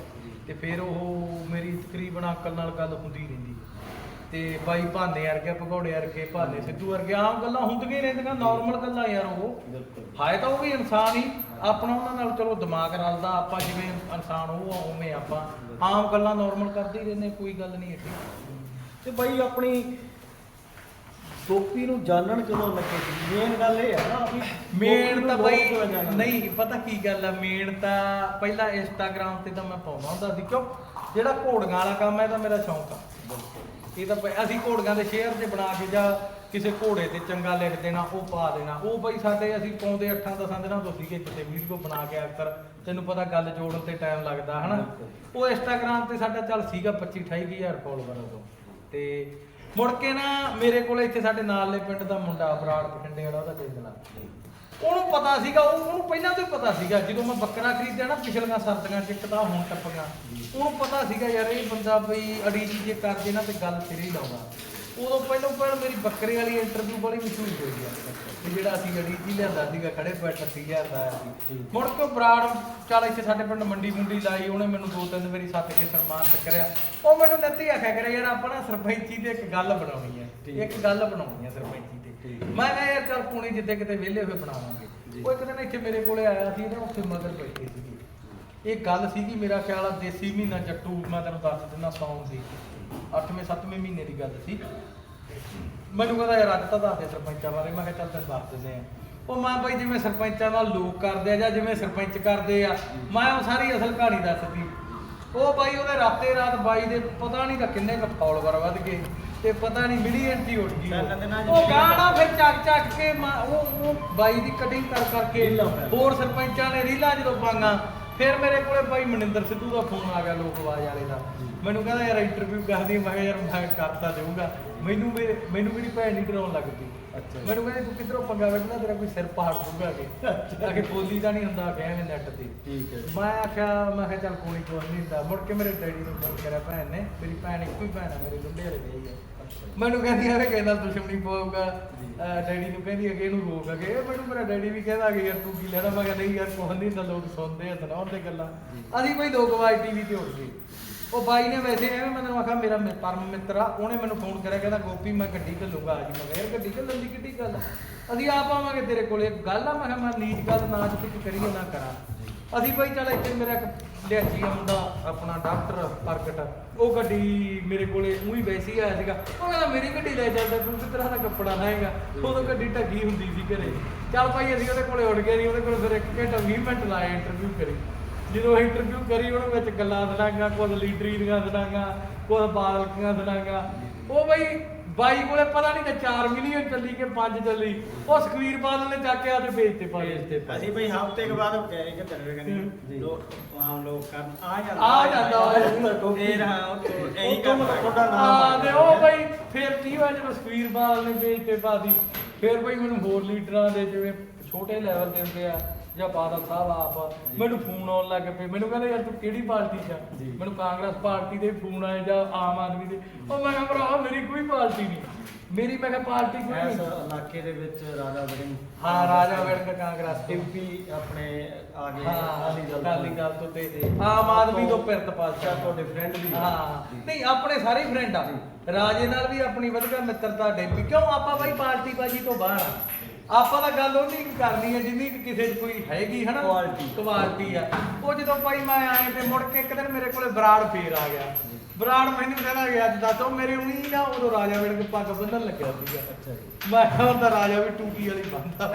ਤੇ ਫਿਰ ਉਹ ਮੇਰੀ ਤਕਰੀਬਨ ਅੰਕਲ ਨਾਲ ਗੱਲ ਹੁੰਦੀ ਰਹਿੰਦੀ ਤੇ ਬਾਈ ਭਾਨੇ ਵਰਗੇ ਭਗੌੜੇ ਵਰਗੇ ਭਾਨੇ ਸਿੱਧੂ ਵਰਗੇ ਆਮ ਗੱਲਾਂ ਹੁੰਦੀਆਂ ਹੀ ਰਹਿੰਦੀਆਂ ਨਾਰਮਲ ਗੱਲਾਂ ਯਾਰ ਉਹ। ਬਿਲਕੁਲ। ਹਾਏ ਤਾਂ ਉਹ ਵੀ ਇਨਸਾਨ ਹੀ। ਆਪਣਾ ਉਹਨਾਂ ਨਾਲ ਚਲੋ ਦਿਮਾਗ ਰਲਦਾ ਆਪਾਂ ਜਿਵੇਂ ਇਨਸਾਨ ਉਹ ਆ, ਉਵੇਂ ਆਪਾਂ। ਆਮ ਗੱਲਾਂ ਨਾਰਮਲ ਕਰਦੇ ਹੀ ਰਹਿੰਦੇ ਕੋਈ ਗੱਲ ਨਹੀਂ ਏਡੀ ਤੇ ਬਾਈ ਆਪਣੀ ਟੋਪੀ ਨੂੰ ਜਾਣਨ ਕਦੋਂ ਲੱਗੇ? ਮੇਨ ਗੱਲ ਇਹ ਹੈ ਨਾ ਵੀ ਮੇਨ ਤਾਂ ਬਈ? ਨਹੀਂ ਪਤਾ ਕੀ ਗੱਲ ਆ? ਮੇਨ ਤਾਂ ਪਹਿਲਾਂ ਇੰਸਟਾਗ੍ਰam ਤੇ ਤਾਂ ਮੈਂ ਪਾਉਂਦਾ ਹੁੰਦਾ ਸੀ ਕਿਉਂ? ਜਿਹੜਾ ਘੋੜੀਆਂ ਵਾਲਾ ਕੰਮ ਹੈ ਤਾਂ ਮੇਰਾ ਸ਼ੌਂਕ ਆ। ਇਹ ਤਾਂ ਅਸੀਂ ਘੋੜੀਆਂ ਦੇ ਸ਼ੇਅਰ ਤੇ ਬਣਾ ਕੇ ਜਾਂ ਕਿਸੇ ਘੋੜੇ ਤੇ ਚੰਗਾ ਲਿਖ ਦੇਣਾ ਉਹ ਪਾ ਦੇਣਾ। ਉਹ ਬਈ ਸਾਡੇ ਅਸੀਂ ਪਾਉਂਦੇ 8-10 ਦਿਨਾਂ ਤੋਂ ਸੀਗੇ ਕਿਤੇ ਵੀਡੀਓ ਬਣਾ ਕੇ ਅਕਸਰ ਤੈਨੂੰ ਪਤਾ ਗੱਲ ਜੋੜਨ ਤੇ ਟਾਈਮ ਲੱਗਦਾ ਹਨਾ? ਉਹ ਇੰਸਟਾਗ੍ਰam ਤੇ ਸਾਡਾ ਚੱਲ ਸੀਗਾ 25-28 ਹਜ਼ਾਰ ਫੋਲੋਵਰ ਉਦੋਂ। ਤੇ ਮੁੜ ਕੇ ਨਾ ਮੇਰੇ ਕੋਲ ਇੱਥੇ ਸਾਡੇ ਨਾਲਲੇ ਪਿੰਡ ਦਾ ਮੁੰਡਾ ਬਰਾੜ ਪਟਿੰਡੇ ਵਾਲਾ, ਉਹਦਾ ਚੇਤਨਾ ਉਹਨੂੰ ਪਤਾ ਸੀਗਾ, ਉਹ ਉਹਨੂੰ ਪਹਿਲਾਂ ਤੋਂ ਹੀ ਪਤਾ ਸੀਗਾ, ਜਦੋਂ ਮੈਂ ਬੱਕਰਾ ਖਰੀਦਿਆ ਨਾ, ਪਿਛਲੀਆਂ ਸਰਦੀਆਂ ਚ ਇੱਕ ਤਾਂ ਹੁਣ ਟੱਪ ਉਹਨੂੰ ਪਤਾ ਸੀਗਾ ਯਾਰ, ਇਹ ਬੰਦਾ ਬਈ ਅੜੀ ਜੀ ਜੇ ਕਰਦੇ ਨਾ ਤੇ ਗੱਲ ਫਿਰ ਹੀ ਲਾਉਂਦਾ। ਉਦੋਂ ਪਹਿਲਾਂ ਪਹਿਲਾਂ ਮੇਰੀ ਬੱਕਰੇ ਵਾਲੀ ਇੰਟਰਵਿਊ ਬੜੀ ਮਸ਼ਹੂਰ ਹੋਈ ਆ। ਵੀ ਜਿਹੜਾ ਅਸੀਂ ਗੱਡੀ ਜੀ ਲਿਆਂਦਾ ਸੀਗਾ ਖੜੇ ਪੈ 38000 ਦਾ ਆਇਆ ਸੀ ਮੁੜ ਕੇ ਬਰਾੜ ਚੱਲ ਇੱਥੇ ਸਾਡੇ ਪਿੰਡ ਮੰਡੀ ਮੁੰਡੀ ਲਾਈ ਉਹਨੇ ਮੈਨੂੰ ਦੋ ਤਿੰਨ ਵਾਰੀ ਸੱਦ ਕੇ ਸਨਮਾਨ ਕਰਿਆ ਉਹ ਮੈਨੂੰ ਨੱਤੀ ਆਖਿਆ ਕਰਿਆ ਯਾਰ ਆਪਾਂ ਨਾ ਸਰਪੰਚੀ ਤੇ ਇੱਕ ਗੱਲ ਬਣਾਉਣੀ ਹੈ। ਇੱਕ ਗੱਲ ਬਣਾਉਣੀ ਹੈ ਸਰਪੰਚੀ ਤੇ। ਮੈਂ ਕਿਹਾ ਯਾਰ ਚੱਲ ਪੁਣੇ ਜਿੱਦੇ ਕਿਤੇ ਵਿਹਲੇ ਹੋਏ ਬਣਾਵਾਂਗੇ। ਉਹ ਇੱਕ ਦਿਨ ਇੱਥੇ ਮੇਰੇ ਕੋਲੇ ਆਇਆ ਸੀ ਨਾ ਉੱਥੇ ਮਗਰ ਬੈਠੇ ਸੀਗੇ। ਇਹ ਗੱਲ ਸੀਗੀ ਮੇਰਾ ਖਿਆਲ ਆ ਦੇਸੀ ਮਹੀਨਾ ਜੱਟੂ ਮੈਂ ਤੈਨੂੰ ਦੱਸ ਦਿੰਦਾ ਸੌਣ ਦੀ। 8ਵੇਂ 7ਵੇਂ ਮਹੀਨੇ ਦੀ ਗੱਲ ਸੀ। ਮੈਨੂੰ ਕਹਿੰਦਾ ਯਾਰ ਅੱਜ ਤਾਂ ਦੱਸ ਦੇ ਸਰਪੰਚਾਂ ਬਾਰੇ। ਮੈਂ ਕਿਹਾ ਚੱਲ ਤੈਨੂੰ ਦੱਸ ਦਿੰਦੇ ਆ ਉਹ ਮੈਂ ਬਾਈ ਜਿਵੇਂ ਸਰਪੰਚਾਂ ਨਾਲ ਲੋਕ ਕਰਦੇ ਆ ਜਾਂ ਜਿਵੇਂ ਸਰਪੰਚ ਕਰਦੇ ਆ ਮੈਂ ਉਹ ਸਾਰੀ ਅਸਲ ਕਹਾਣੀ ਦੱਸਦੀ ਉਹ ਬਾਈ ਉਹਦੇ ਰਾਤੇ ਰਾਤ ਬਾਈ ਦੇ ਪਤਾ ਨਹੀਂ ਤਾਂ ਕਿੰਨੇ ਕੁ ਫਾਲੋਵਰ ਵੱਧ ਗਏ ਤੇ ਪਤਾ ਨਹੀਂ ਮਿਲੀਅਨ ਦੀ ਉੱਡ ਗਈ। ਉਹ ਗਾਣਾ ਫਿਰ ਚੱਕ ਚੱਕ ਕੇ ਮੈਂ- ਉਹ ਉਹ ਬਾਈ ਦੀ ਕਟਿੰਗ ਕਰ ਕਰਕੇ। ਹੋਰ ਸਰਪੰਚਾਂ ਨੇ ਰੀਲਾਂ ਜਦੋਂ ਪਾਈਆਂ ਫਿਰ ਮੇਰੇ ਕੋਲੇ ਭਾਈ ਮਨਿੰਦਰ ਸਿੱਧੂ ਦਾ ਫੋਨ ਆ ਗਿਆ ਲੋਕ ਆਵਾਜ਼ ਵਾਲੇ ਦਾ। ਮੈਨੂੰ ਕਹਿੰਦਾ ਯਾਰ ਇੰਟਰਵਿਊ ਕਰਦੀ ਮੈਂ ਕਿਹਾ ਯਾਰ ਮੈਂ ਕਰਤਾ ਦੇਊਂਗਾ। ਮੈਨੂੰ ਮੇਰੇ ਮੈਨੂੰ ਮੇਰੀ ਭੈਣ ਨਹੀਂ ਡਰਾਉਣ ਲੱਗ ਪਈ। ਮੈਨੂੰ ਕਹਿੰਦੇ ਤੂੰ ਕਿੱਧਰੋਂ ਪੰਗਾ ਵੇਖਣਾ ਤੇਰਾ ਕੋਈ ਸਿਰ ਪਹਾੜ ਦੂਗਾ ਕੇ ਕੇ ਬੋਲੀ ਦਾ ਨਹੀਂ ਹੁੰਦਾ ਕਹਿੰਦੇ ਨੈਟ ਤੇ। ਠੀਕ ਹੈ। ਮੈਂ ਆਖਿਆ ਮੈਂ ਕਿਹਾ ਚੱਲ ਕੋਈ ਕੋਈ ਨਹੀਂ ਹੁੰਦਾ। ਮੁੜ ਕੇ ਮੇਰੇ ਡੈਡੀ ਨੂੰ ਫੋਨ ਕਰਿਆ ਭੈਣ ਨੇ ਮੇਰੀ ਭੈਣ ਇੱਕੋ ਹੀ ਭੈਣ ਆ ਮੇਰੇ ਲੁੰਡੇ ਵਾਲੇ ਗਈ ਹੈ ਮੈਨੂੰ ਕਹਿੰਦੀ ਆ ਕਿ ਨਾਲ ਦੁਸ਼ਮਣੀ ਪਾਊਗਾ, ਅਹ ਡੈਡੀ ਨੂੰ ਕਹਿੰਦੀ ਆ ਇਹਨੂੰ ਰੋਕ ਕਿ ਇਹ ਮੈਨੂੰ ਮੇਰਾ ਡੈਡੀ ਵੀ ਕਹਿੰਦਾ ਕਿ ਯਾਰ ਤੂੰ ਕੀ ਲੈਣਾ? ਮੈਂ ਕਿਹਾ ਨਹੀਂ ਯਾਰ ਕੋਹ ਨਹੀਂ, ਤਾਂ ਲੋਕ ਸੁਣਦੇ ਆ, ਸੁਣਾਉਣ ਤੇ ਗੱਲਾਂ। ਅਸੀਂ ਬਈ ਦੋ ਗਵਾਜ ਟੀਵੀ ਤੇ ਉੱਠ ਗਏ। ਉਹ ਬਾਈ ਨੇ ਵੈਸੇ ਐਵੇਂ ਮੈਨੂੰ ਆਖਿਆ, ਮੇਰਾ ਮਿ- ਪਰਮ ਮਿੱਤਰ ਆ। ਉਹਨੇ ਮੈਨੂੰ ਫੋਨ ਕਰਿਆ, ਕਹਿੰਦਾ, ਗੋਪੀ, ਮੈਂ ਗੱਡੀ ਘੱਲੂਗਾ ਅੱਜ ਮੈਂ ਕਿਹਾ, ਯਾਰ ਗੱਡੀ ਘੱਲਣ ਦੀ ਕਿੱਡੀ ਗੱਲ ਆ? ਅਸੀਂ ਆਪ ਆਵਾਂਗੇ ਤੇਰੇ ਕੋਲੇ। ਗੱਲ ਆ, ਮੈਂ ਕਿਹਾ, ਮੈਂ ਨੀਚ ਗੱਲ ਨਾ ਜਿੱਥੇ ਕਰੀਏ, ਨਾ ਕਰਾਂ। ਅਸੀਂ ਬਾਈ ਚੱਲ ਇੱਥੇ ਮੇਰਾ ਇੱਕ ਲਿਆਜੀ ਆ ਮੁੰਡਾ, ਆਪਣਾ ਡਾਕਟਰ ਪ੍ਰਗਟ, ਉਹ ਗੱਡੀ ਮੇਰੇ ਕੋਲੇ ਉਹੀ ਵੈਸੀ ਆਇਆ ਸੀਗਾ। ਉਹ ਕਹਿੰਦਾ, ਮੇਰੀ ਗੱਡੀ ਲੈ ਜਾਂਦਾ ਤੂੰ ਕਿਸ ਤਰ੍ਹਾਂ ਦਾ ਕੱਪੜਾ ਲਾਏਗਾ? ਉਦੋਂ ਗੱਡੀ ਢੱਗੀ ਹੁੰਦੀ ਸੀ ਘਰੇ। ਚੱਲ ਭਾਈ, ਅਸੀਂ ਉਹਦੇ ਕੋਲੇ ਉੱਡ ਗਏ ਨਹੀਂ ਉਹਦੇ ਕੋਲ ਫਿਰ ਇੱਕ ਘੰਟਾ 20 ਮਿੰਟ ਲਾਏ ਇੰਟਰਵਿਊ ਕਰੀ। ਜਦੋਂ ਇੰਟਰਵਿਊ ਕਰੀ ਉਹਨਾਂ ਵਿੱਚ ਗੱਲਾਂ ਸੁਣਾਗਾ ਕੁਝ ਲੀਡਰੀ ਦੀਆਂ ਸੁਣਾਗਾ ਕੁਝ ਬਾਦਲਕੀਆਂ ਸੁਣਾਗਾ ਉਹ ਬਈ ਬਾਈ ਕੋਲੇ ਪਤਾ ਨਹੀਂ ਤੇ 4 ਮਿਲੀਅਨ ਚੱਲੀ ਕਿ 5 ਚੱਲੀ। ਉਹ ਸਕਵੀਰ ਬਾਦਲ ਨੇ ਚੱਕ ਕੇ ਆਦੇ ਪੇਜ ਤੇ ਪਾ ਦਿੱਤੇ ਅਸੀਂ ਬਈ ਹਫ਼ਤੇ ਕੇ ਬਾਅਦ ਕਹਿ ਰਹੇ ਕਿ ਤੇਰੇ। ਕਹਿੰਦੇ ਲੋਕ ਆਮ ਲੋਕ ਕਰਨ। ਆ ਜਾਂਦਾ। ਆ ਜਾਂਦਾ, ਆ। ਫੇਰ ਹਾਂ ਉਹ ਤੋਂ ਇਹੀ ਤੋਂ ਮਤਲਬ ਤੁਹਾਡਾ ਨਾਮ ਆ ਤੇ ਉਹ ਬਈ ਫਿਰ ਕੀ ਹੋਇਆ ਜਦੋਂ ਸਕਵੀਰ ਬਾਲ ਨੇ ਪੇਜ ਤੇ ਪਾਦੀ ਫਿਰ ਬਈ ਮੈਨੂੰ ਹੋਰ ਲੀਡਰਾਂ ਦੇ ਜਿਵੇਂ ਛੋਟੇ ਲੈਵਲ ਦੇ ਹੁੰਦੇ ਆ ਜਾਂ ਬਾਦਲ ਸਾਹਿਬ ਆਪ ਮੈਨੂੰ ਫੋਨ ਆਉਣ ਲੱਗ ਪਏ। ਮੈਨੂੰ ਕਹਿੰਦੇ ਯਾਰ ਤੂੰ ਕਿਹੜੀ ਪਾਰਟੀ 'ਚ ਆ? ਮੈਨੂੰ ਕਾਂਗਰਸ ਪਾਰਟੀ ਦੇ ਫੋਨ ਆਏ ਜਾਂ ਆਮ ਆਦਮੀ ਦੇ। ਉਹ ਮੈਂ ਕਿਹਾ ਭਰਾ ਮੇਰੀ ਕੋਈ ਪਾਰਟੀ ਨਹੀਂ। ਮੇਰੀ ਮੈਂ ਕਿਹਾ ਪਾਰਟੀ ਕੋਈ ਇਸ ਨਹੀਂ। ਇਲਾਕੇ ਦੇ ਵਿੱਚ ਰਾਜਾ ਵੜਿੰਗ ਹਾਂ ਰਾਜਾ ਵੜਕ ਕਾਂਗਰਸ ਟਿੰਪੀ ਆਪਣੇ ਆ ਗਏ ਅਕਾਲੀ ਦਲ ਤੋਂ। ਅਕਾਲੀ ਦਲ ਤੋਂ ਤੇ ਆਮ ਆਦਮੀ ਤੋਂ। ਪਿਰਤਪਾਲ ਅੱਛਾ ਤੁਹਾਡੇ ਫਰੈਂਡ ਵੀ ਹਾਂ। ਨਹੀਂ ਆਪਣੇ ਸਾਰੇ ਫਰੈਂਡ ਆ। ਰਾਜੇ ਨਾਲ ਵੀ ਆਪਣੀ ਵਧੀਆ ਮਿੱਤਰਤਾ ਡੇਪੀ। ਕਿਉਂ ਆਪਾਂ ਬਾਈ ਪਾਰਟੀ ਬਾਜੀ ਤੋਂ ਬਾਹਰ ਆ? ਆਪਾਂ ਤਾਂ ਗੱਲ ਉਹਨੀ ਕੁ ਕਰਨੀ ਹੈ ਜਿੰਨੀ ਕੁ ਕਿਸੇ 'ਚ ਕੋਈ ਹੈਗੀ ਹਨਾ Quality। ਕੁਆਲਿਟੀ ਆ। ਉਹ ਜਦੋਂ ਭਾਈ ਮੈਂ ਆਏ ਤੇ ਮੁੜ ਕੇ ਇੱਕ ਦਿਨ ਮੇਰੇ ਕੋਲੇ ਬਰਾੜ ਫੇਰ ਆ ਗਿਆ। ਬਰਾੜ ਮੈਨੂੰ ਕਹਿੰਦਾ ਕਿ ਅੱਜ ਦੱਸੋ ਮੇਰੇ ਉਣੀ ਨਾ ਉਦੋਂ ਰਾਜਾ ਵੇੜ ਕੇ ਪੱਗ ਬੰਨਣ ਲੱਗਿਆ ਸੀਗਾ। ਅੱਛਾ ਜੀ। ਮੈਂ ਕਿਹਾ ਹੁਣ ਤਾਂ ਰਾਜਾ ਵੀ ਟੂਟੀ ਵਾਲੀ ਬੰਦਾ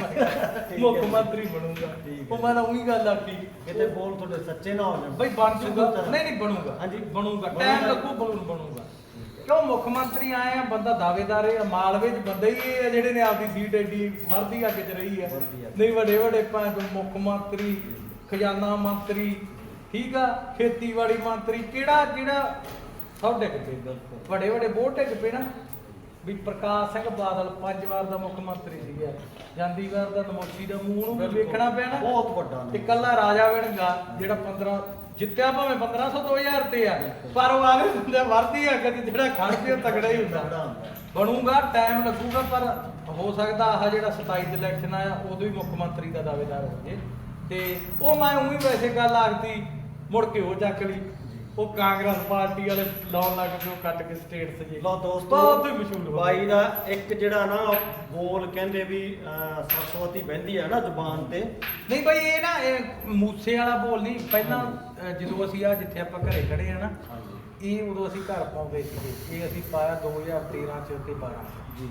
ਠੀਕ ਮੁੱਖ। ਮੰਤਰੀ ਬਣੂਗਾ। ਠੀਕ ਉਹ ਮੈਂ ਤਾਂ ਉਹੀ ਗੱਲ ਆਖੀ। ਕਿਤੇ ਬੋਲ ਤੁਹਾਡੇ ਸੱਚੇ ਨਾ ਹੋ ਜਾਣ। ਬਈ ਬਣ ਸਿੱਧੂ ਜੂਗਾ। ਨਹੀਂ ਨਹੀਂ ਬਣੂਗਾ। ਹਾਂਜੀ। ਬਣੂਗਾ। ਬਣੂਗਾ। ਟਾਈਮ ਲੱਗੂ ਬਣੂ ਬਣੂਗਾ। ਕਿਉਂ ਮੁੱਖ ਮੰਤਰੀ ਆਏ ਆ ਬੰਦਾ ਦਾਅਵੇਦਾਰ ਹੈ ਮਾਲਵੇ ਚ ਬੰਦੇ ਹੀ ਇਹ ਆ ਜਿਹੜੇ ਨੇ ਆਪਦੀ ਸੀਟ ਐਡੀ ਵਰਦੀ ਅੱਗ ਚ ਰਹੀ ਆ। ਨਹੀਂ ਵੱਡੇ ਵੱਡੇ ਪੰਜ ਮੁੱਖ ਮੰਤਰੀ ਖਜ਼ਾਨਾ ਮੰਤਰੀ ਠੀਕ ਆ ਖੇਤੀਬਾੜੀ ਮੰਤਰੀ ਕਿਹੜਾ ਜਿਹੜਾ ਸਭ ਡਿੱਗ ਪਏ ਬਿਲਕੁਲ। ਵੱਡੇ ਵੱਡੇ ਬੋਟ ਡਿੱਗ ਪਏ ਨਾ ਵੀ ਪ੍ਰਕਾਸ਼ ਸਿੰਘ ਬਾਦਲ ਪੰਜ ਵਾਰ ਦਾ ਮੁੱਖ ਮੰਤਰੀ ਸੀਗਾ ਜਾਂਦੀ ਵਾਰ ਦਾ ਨਮੋਸ਼ੀ ਦਾ ਮੂੰਹ ਨੂੰ ਵੀ। ਵੇਖਣਾ ਪਿਆ ਨਾ ਬਹੁਤ ਵੱਡਾ। ਤੇ ਕੱਲਾ ਰਾਜਾ ਵੜਗਾ ਜਿਹੜਾ 15 ਜਿੱਤਿਆ ਭਾਵੇਂ 1500 2000 ਤੇ ਆ ਪਰ ਉਹ ਆਵੇ ਹੁੰਦੇ ਵਰਦੀ ਆ ਕਦੀ ਜਿਹੜਾ ਖੜ ਕੇ ਉਹ ਤਗੜਾ ਹੀ ਹੁੰਦਾ। ਬਣੂਗਾ ਟਾਈਮ ਲੱਗੂਗਾ ਪਰ ਹੋ ਸਕਦਾ ਆਹ ਜਿਹੜਾ 27 ਦੇ ਇਲੈਕਸ਼ਨ ਆ ਉਦੋਂ ਹੀ ਮੁੱਖ ਮੰਤਰੀ ਦਾ ਦਾਅਵੇਦਾਰ ਹੋ ਜੇ ਤੇ ਉਹ ਮੈਂ ਉਹੀ ਵੈਸੇ ਗੱਲ ਆਖਦੀ ਮੁੜ ਕੇ ਉਹ ਚੱਕ ਲਈ। ਉਹ ਕਾਂਗਰਸ ਪਾਰਟੀ ਵਾਲੇ ਲਾਉਣ ਲੱਗ ਪਏ ਉਹ ਕੱਟ ਕੇ ਸਟੇਟਸ ਜੇ ਲਓ ਦੋਸਤੋ ਬਹੁਤ ਹੀ ਮਸ਼ਹੂਰ ਹੋ ਬਾਈ। ਦਾ ਇੱਕ ਜਿਹੜਾ ਨਾ ਬੋਲ ਕਹਿੰਦੇ ਵੀ ਅਹ, ਸਰਸਵਤੀ ਬਹਿੰਦੀ ਹੈ ਨਾ ਜ਼ੁਬਾਨ ਤੇ। ਨਹੀਂ ਭਾਈ ਇਹ ਨਾ ਇਹ ਮੂਸੇ ਵਾਲਾ ਬੋਲ ਨਹੀਂ। ਪਹਿਲਾਂ ਜਦੋਂ ਅਸੀਂ ਆ ਜਿੱਥੇ ਆਪਾਂ ਘਰੇ ਖੜੇ ਆ ਨਾ ਇਹ ਉਦੋਂ ਅਸੀਂ ਘਰ ਪਾਉਂਦੇ ਸੀਗੇ ਇਹ ਅਸੀਂ ਪਾਇਆ 2013 ਚ ਤੇ 12 ਜੀ।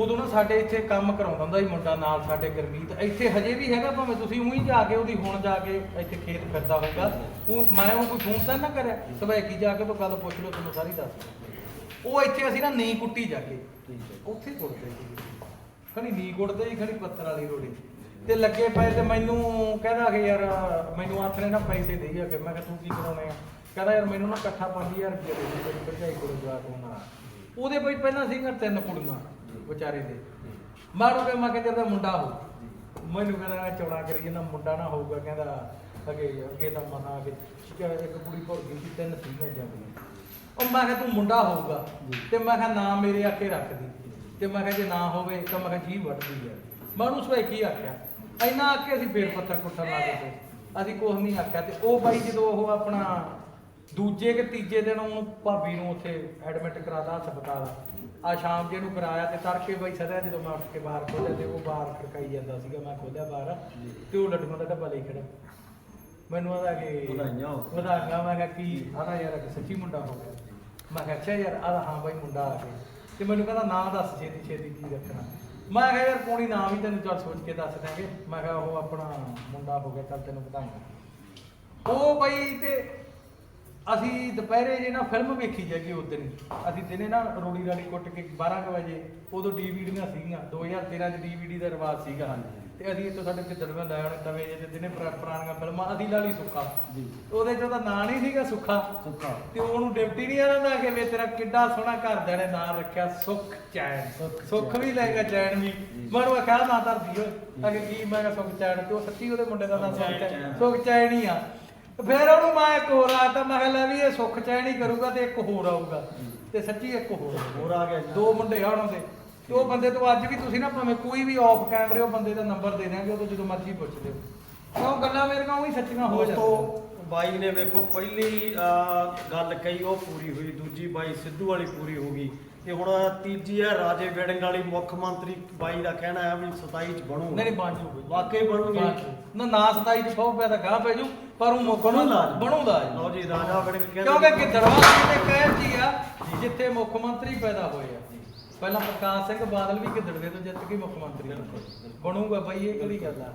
ਉਦੋਂ ਨਾ ਸਾਡੇ ਇੱਥੇ ਕੰਮ ਕਰਾਉਂਦਾ ਹੁੰਦਾ ਸੀ ਮੁੰਡਾ ਨਾਲ ਸਾਡੇ ਗਰਮੀਤ ਇੱਥੇ ਹਜੇ ਵੀ ਹੈਗਾ ਭਾਵੇਂ ਤੁਸੀਂ ਉਹੀ ਜਾ ਕੇ ਉਹਦੀ ਹੁਣ ਜਾ ਕੇ ਇੱਥੇ ਖੇਤ ਫਿਰਦਾ ਹੋਊਗਾ। ਉਹ ਮੈਂ ਉਹ ਕੋਈ ਫੋਨ ਤਾਂ ਨਾ ਕਰਿਆ ਸਵੇਕੀ ਜਾ ਕੇ ਤੋਂ ਗੱਲ ਪੁੱਛ ਲਓ ਤੁਹਾਨੂੰ ਸਾਰੀ ਦੱਸ। ਉਹ ਇੱਥੇ ਅਸੀਂ ਨਾ ਨੀ ਕੁੱਟੀ ਜਾ ਕੇ ਉੱਥੇ ਕੁੱਟਦੇ ਸੀ। ਖਣੀ ਨੀ ਕੁੱਟਦੇ ਸੀ ਖਣੀ ਪੱਥਰ ਵਾਲੀ ਰੋੜੀ। ਤੇ ਲੱਗੇ ਪਏ ਤੇ ਮੈਨੂੰ ਕਹਿੰਦਾ ਕਿ ਯਾਰ ਮੈਨੂੰ ਹੱਥ ਨੇ ਪੈਸੇ ਦੇਈ ਆ ਕਿ। ਮੈਂ ਕਿਹਾ ਤੂੰ ਕੀ ਕਰਾਉਣੇ ਆ? ਕਹਿੰਦਾ ਯਾਰ ਮੈਨੂੰ ਨਾ ਇਕੱਠਾ 5000 ਰੁਪਏ ਦੇ ਦੇ ਮੇਰੀ ਭਰਜਾਈ ਕੋਲ ਜਵਾਕ ਹੋਣਾ ਉਹਦੇ ਬਈ ਪਹਿਲਾਂ ਸੀਗਾ ਤਿੰਨ ਕੁੜੀਆਂ ਵਿਚਾਰੇ ਦੇ। ਮਾਰੂ ਕੇ ਮੈਂ ਕਿਹਾ ਜਦ ਮੁੰਡਾ ਹੋ। ਮੈਨੂੰ ਕਹਿੰਦਾ ਚੌੜਾ ਕਰੀ ਜਾਂਦਾ ਮੁੰਡਾ ਨਾ ਹੋਊਗਾ ਕਹਿੰਦਾ ਅਗੇ ਅੱਗੇ ਤਾਂ ਮਨਾ ਕਿ ਇੱਕ ਕੁੜੀ ਭੁੱਲ ਗਈ ਸੀ ਤਿੰਨ ਸੀਗੀਆਂ ਜਾਂਦੀਆਂ। ਉਹ ਮੈਂ ਕਿਹਾ ਤੂੰ ਮੁੰਡਾ ਹੋਊਗਾ। ਤੇ ਮੈਂ ਕਿਹਾ ਨਾ ਮੇਰੇ ਆਕੇ ਰੱਖਦੀ ਤੇ ਮੈਂ ਕਿਹਾ ਜੇ ਨਾ ਹੋਵੇ ਤਾਂ ਮੈਂ ਕਿਹਾ ਜੀ ਵੱਢਦੀ ਹੈ ਮੈਂ ਉਹਨੂੰ ਸਵੇ ਕੀ ਆਖਿਆ? ਇੰਨਾ ਆਕੇ ਅਸੀਂ ਬੇਰ ਪੱਥਰ ਕੁੱਟਣ ਲੱਗੇ ਤੇ ਅਸੀਂ ਕੁਝ ਨਹੀਂ ਆਖਿਆ। ਤੇ ਉਹ ਬਾਈ ਜਦੋਂ ਉਹ ਆਪਣਾ ਦੂਜੇ ਕਿ ਤੀਜੇ ਦਿਨ ਉਹਨੂੰ ਭਾਬੀ ਨੂੰ ਉੱਥੇ ਐਡਮਿਟ ਕਰਾਦਾ ਹਸਪਤਾਲ। ਆ ਸ਼ਾਮ ਜੇ ਨੂੰ ਕਰਾਇਆ ਤੇ ਤੜਕੇ ਬਾਈ ਸਦਾ ਜਦੋਂ ਮੈਂ ਉੱਠ ਕੇ ਬਾਹਰ ਖੋਲਿਆ ਤੇ ਉਹ ਬਾਹਰ ਖੜਕਾਈ ਜਾਂਦਾ ਸੀਗਾ ਮੈਂ ਖੋਲਿਆ ਬਾਹਰ ਤੇ ਉਹ ਲੱਡੂਆਂ ਦਾ ਡੱਬਾ ਲਈ ਖੜਾ ਮੈਨੂੰ ਆਦਾ ਕਿ ਵਧਾਈਆਂ। ਵਧਾਈਆਂ ਮੈਂ ਕਿਹਾ ਕੀ ਆਦਾ ਯਾਰ ਕਿ ਸੱਚੀ ਮੁੰਡਾ ਹੋ ਗਿਆ। ਮੈਂ ਕਿਹਾ ਅੱਛਾ ਯਾਰ ਆਦਾ ਹਾਂ ਬਾਈ ਮੁੰਡਾ ਆ ਗਿਆ। ਤੇ ਮੈਨੂੰ ਕਹਿੰਦਾ ਨਾਂ ਦੱਸ ਛੇਤੀ ਛੇਤੀ ਕੀ ਰੱਖਣਾ? ਮੈਂ ਕਿਹਾ ਯਾਰ ਕੋਣੀ ਨਾਂ ਵੀ ਤੈਨੂੰ ਚੱਲ ਸੋਚ ਕੇ ਦੱਸ ਦਾਂਗੇ ਮੈਂ ਕਿਹਾ ਉਹ ਆਪਣਾ ਮੁੰਡਾ ਹੋ ਗਿਆ ਚੱਲ ਤੈਨੂੰ ਵਧਾਈਆਂ। ਉਹ ਬਾਈ ਤੇ ਅਸੀਂ ਦੁਪਹਿਰੇ ਜੇ ਨਾ ਫਿਲਮ ਵੇਖੀ ਜਾਗੀ ਉਸ ਦਿਨ ਅਸੀਂ ਦਿਨੇ ਨਾ ਰੋੜੀ ਰਾੜੀ ਕੁੱਟ ਕੇ 12 ਕੁ ਵਜੇ ਉਦੋਂ ਡੀਵੀਡੀਆਂ ਸੀਗੀਆਂ 2013 ਚ ਡੀਵੀਡੀ ਦਾ ਰਿਵਾਜ ਸੀਗਾ ਤੇ ਅਸੀਂ ਇੱਥੋਂ ਸਾਡੇ ਕਿੱਦੜਵੇਂ ਲੈ ਆਉਣੇ ਤਵੇ ਜੇ ਤੇ ਦਿਨੇ ਪੁਰਾ- ਪੁਰਾਣੀਆਂ ਫਿਲਮਾਂ ਅਸੀਂ ਲਾ ਲਈ ਸੁੱਖਾ। ਜੀ। ਉਹਦੇ ਚ ਉਹਦਾ ਨਾਂ ਨਹੀਂ ਸੀਗਾ ਸੁੱਖਾ। ਸੁੱਖਾ। ਤੇ ਉਹਨੂੰ ਡਿਪਟੀ ਨਹੀਂ ਆਉਂਦਾ ਕਿ ਵੇ ਤੇਰਾ ਕਿੱਡਾ ਸੋਹਣਾ ਘਰਦਿਆਂ ਨੇ ਨਾਂ ਰੱਖਿਆ ਸੁੱਖ ਚੈਨ। ਸੁੱਖ ਸੁੱਖ ਵੀ ਲੈ ਗਿਆ ਚੈਨ ਵੀ। ਮੈਨੂੰ ਆਖਿਆ ਨਾਂ ਧਰਦੀ ਓਏ। ਅਗੇ ਕੀ? ਮੈਂ ਕਿਹਾ ਸੁੱਖ ਚੈਨ। ਤੇ ਉਹ ਸੱਚੀ ਉਹਦੇ ਮੁੰਡੇ ਦਾ ਨਾਂ ਸੁੱਖ ਚੈਨ। ਸੁੱਖ ਚੈਨ ਹੀ ਆ। ਫਿਰ ਉਹਨੂੰ ਮੈਂ ਇੱਕ ਹੋਰ ਆਤਾ ਮੈਂ ਕਿਹਾ ਲੈ ਵੀ ਇਹ ਸੁੱਖ ਚੈਨ ਹੀ ਕਰੂਗਾ ਤੇ ਇੱਕ ਹੋਰ ਆਊਗਾ। ਤੇ ਸੱਚੀ ਇੱਕ ਹੋਰ। ਹੋਰ ਆ ਗਿਆ ਜੀ। ਦੋ ਮੁੰਡੇ ਆ ਉਹਨਾਂ ਦੇ। ਤੇ ਉਹ ਬੰਦੇ ਤੋਂ ਅੱਜ ਵੀ ਤੁਸੀਂ ਨਾ ਭਾਵੇਂ ਕੋਈ ਵੀ ਆਫ ਕੈਮਰੇ ਉਹ ਬੰਦੇ ਦਾ ਨੰਬਰ ਦੇ ਦਿਆਂਗੇ ਉਹ ਤੋਂ ਜਦੋਂ ਮਰਜ਼ੀ ਪੁੱਛ ਲਿਓ। ਕਿਉਂ? ਗੱਲਾਂ ਮੇਰੇ ਨਾਲ ਉਹੀ ਸੱਚੀਆਂ ਹੋ ਜਾਂਦੀਆਂ। ਦੋਸਤੋ ਬਾਈ ਨੇ ਵੇਖੋ ਪਹਿਲੀ ਅਹ, ਗੱਲ ਕਹੀ ਉਹ ਪੂਰੀ ਹੋਈ ਦੂਜੀ ਬਾਈ ਸਿੱਧੂ ਵਾਲੀ ਪੂਰੀ ਹੋ ਗਈ। ਤੇ ਹੁਣ ਤੀਜੀ ਹੈ ਰਾਜੇ ਵੇੜਿੰਗ ਵਾਲੀ ਮੁੱਖ ਮੰਤਰੀ ਬਾਈ ਦਾ ਕਹਿਣਾ ਹੈ ਵੀ 27 ਚ ਬਣੂ। ਨਹੀਂ ਨਹੀਂ ਬਣ ਵਾਕਈ ਬਣੂਗੀ? ਨਾ ਨਾ 27 ਚ 100 ਰੁਪਏ ਦਾ ਗਾਹ ਪੈ ਜੂ ਪਰ ਉਹ ਮੁੱਖ ਨੂੰ ਬਣੂਗਾ। ਬਣੂਦਾ ਲਓ ਜੀ ਰਾਜਾ ਵੇੜਿੰਗ ਕਹਿੰਦੇ ਕਿਉਂਕਿ ਗਿੱਦੜਵਾ ਦੇ ਕਹਿਰ ਜੀ ਆ ਜਿੱਥੇ ਮੁੱਖ ਮੰਤਰੀ ਪੈਦਾ ਹੋਏ ਆ। ਪਹਿਲਾਂ ਪ੍ਰਕਾਸ਼ ਸਿੰਘ ਬਾਦਲ ਵੀ ਗਿੱਦੜਵੇ ਤੋਂ ਜਿੱਤ ਕੇ ਮੁੱਖ ਮੰਤਰੀ ਬਣੇ। ਬਣੂਗਾ ਬਈ ਇਹ ਕਿਹੜੀ ਗੱਲ ਆ?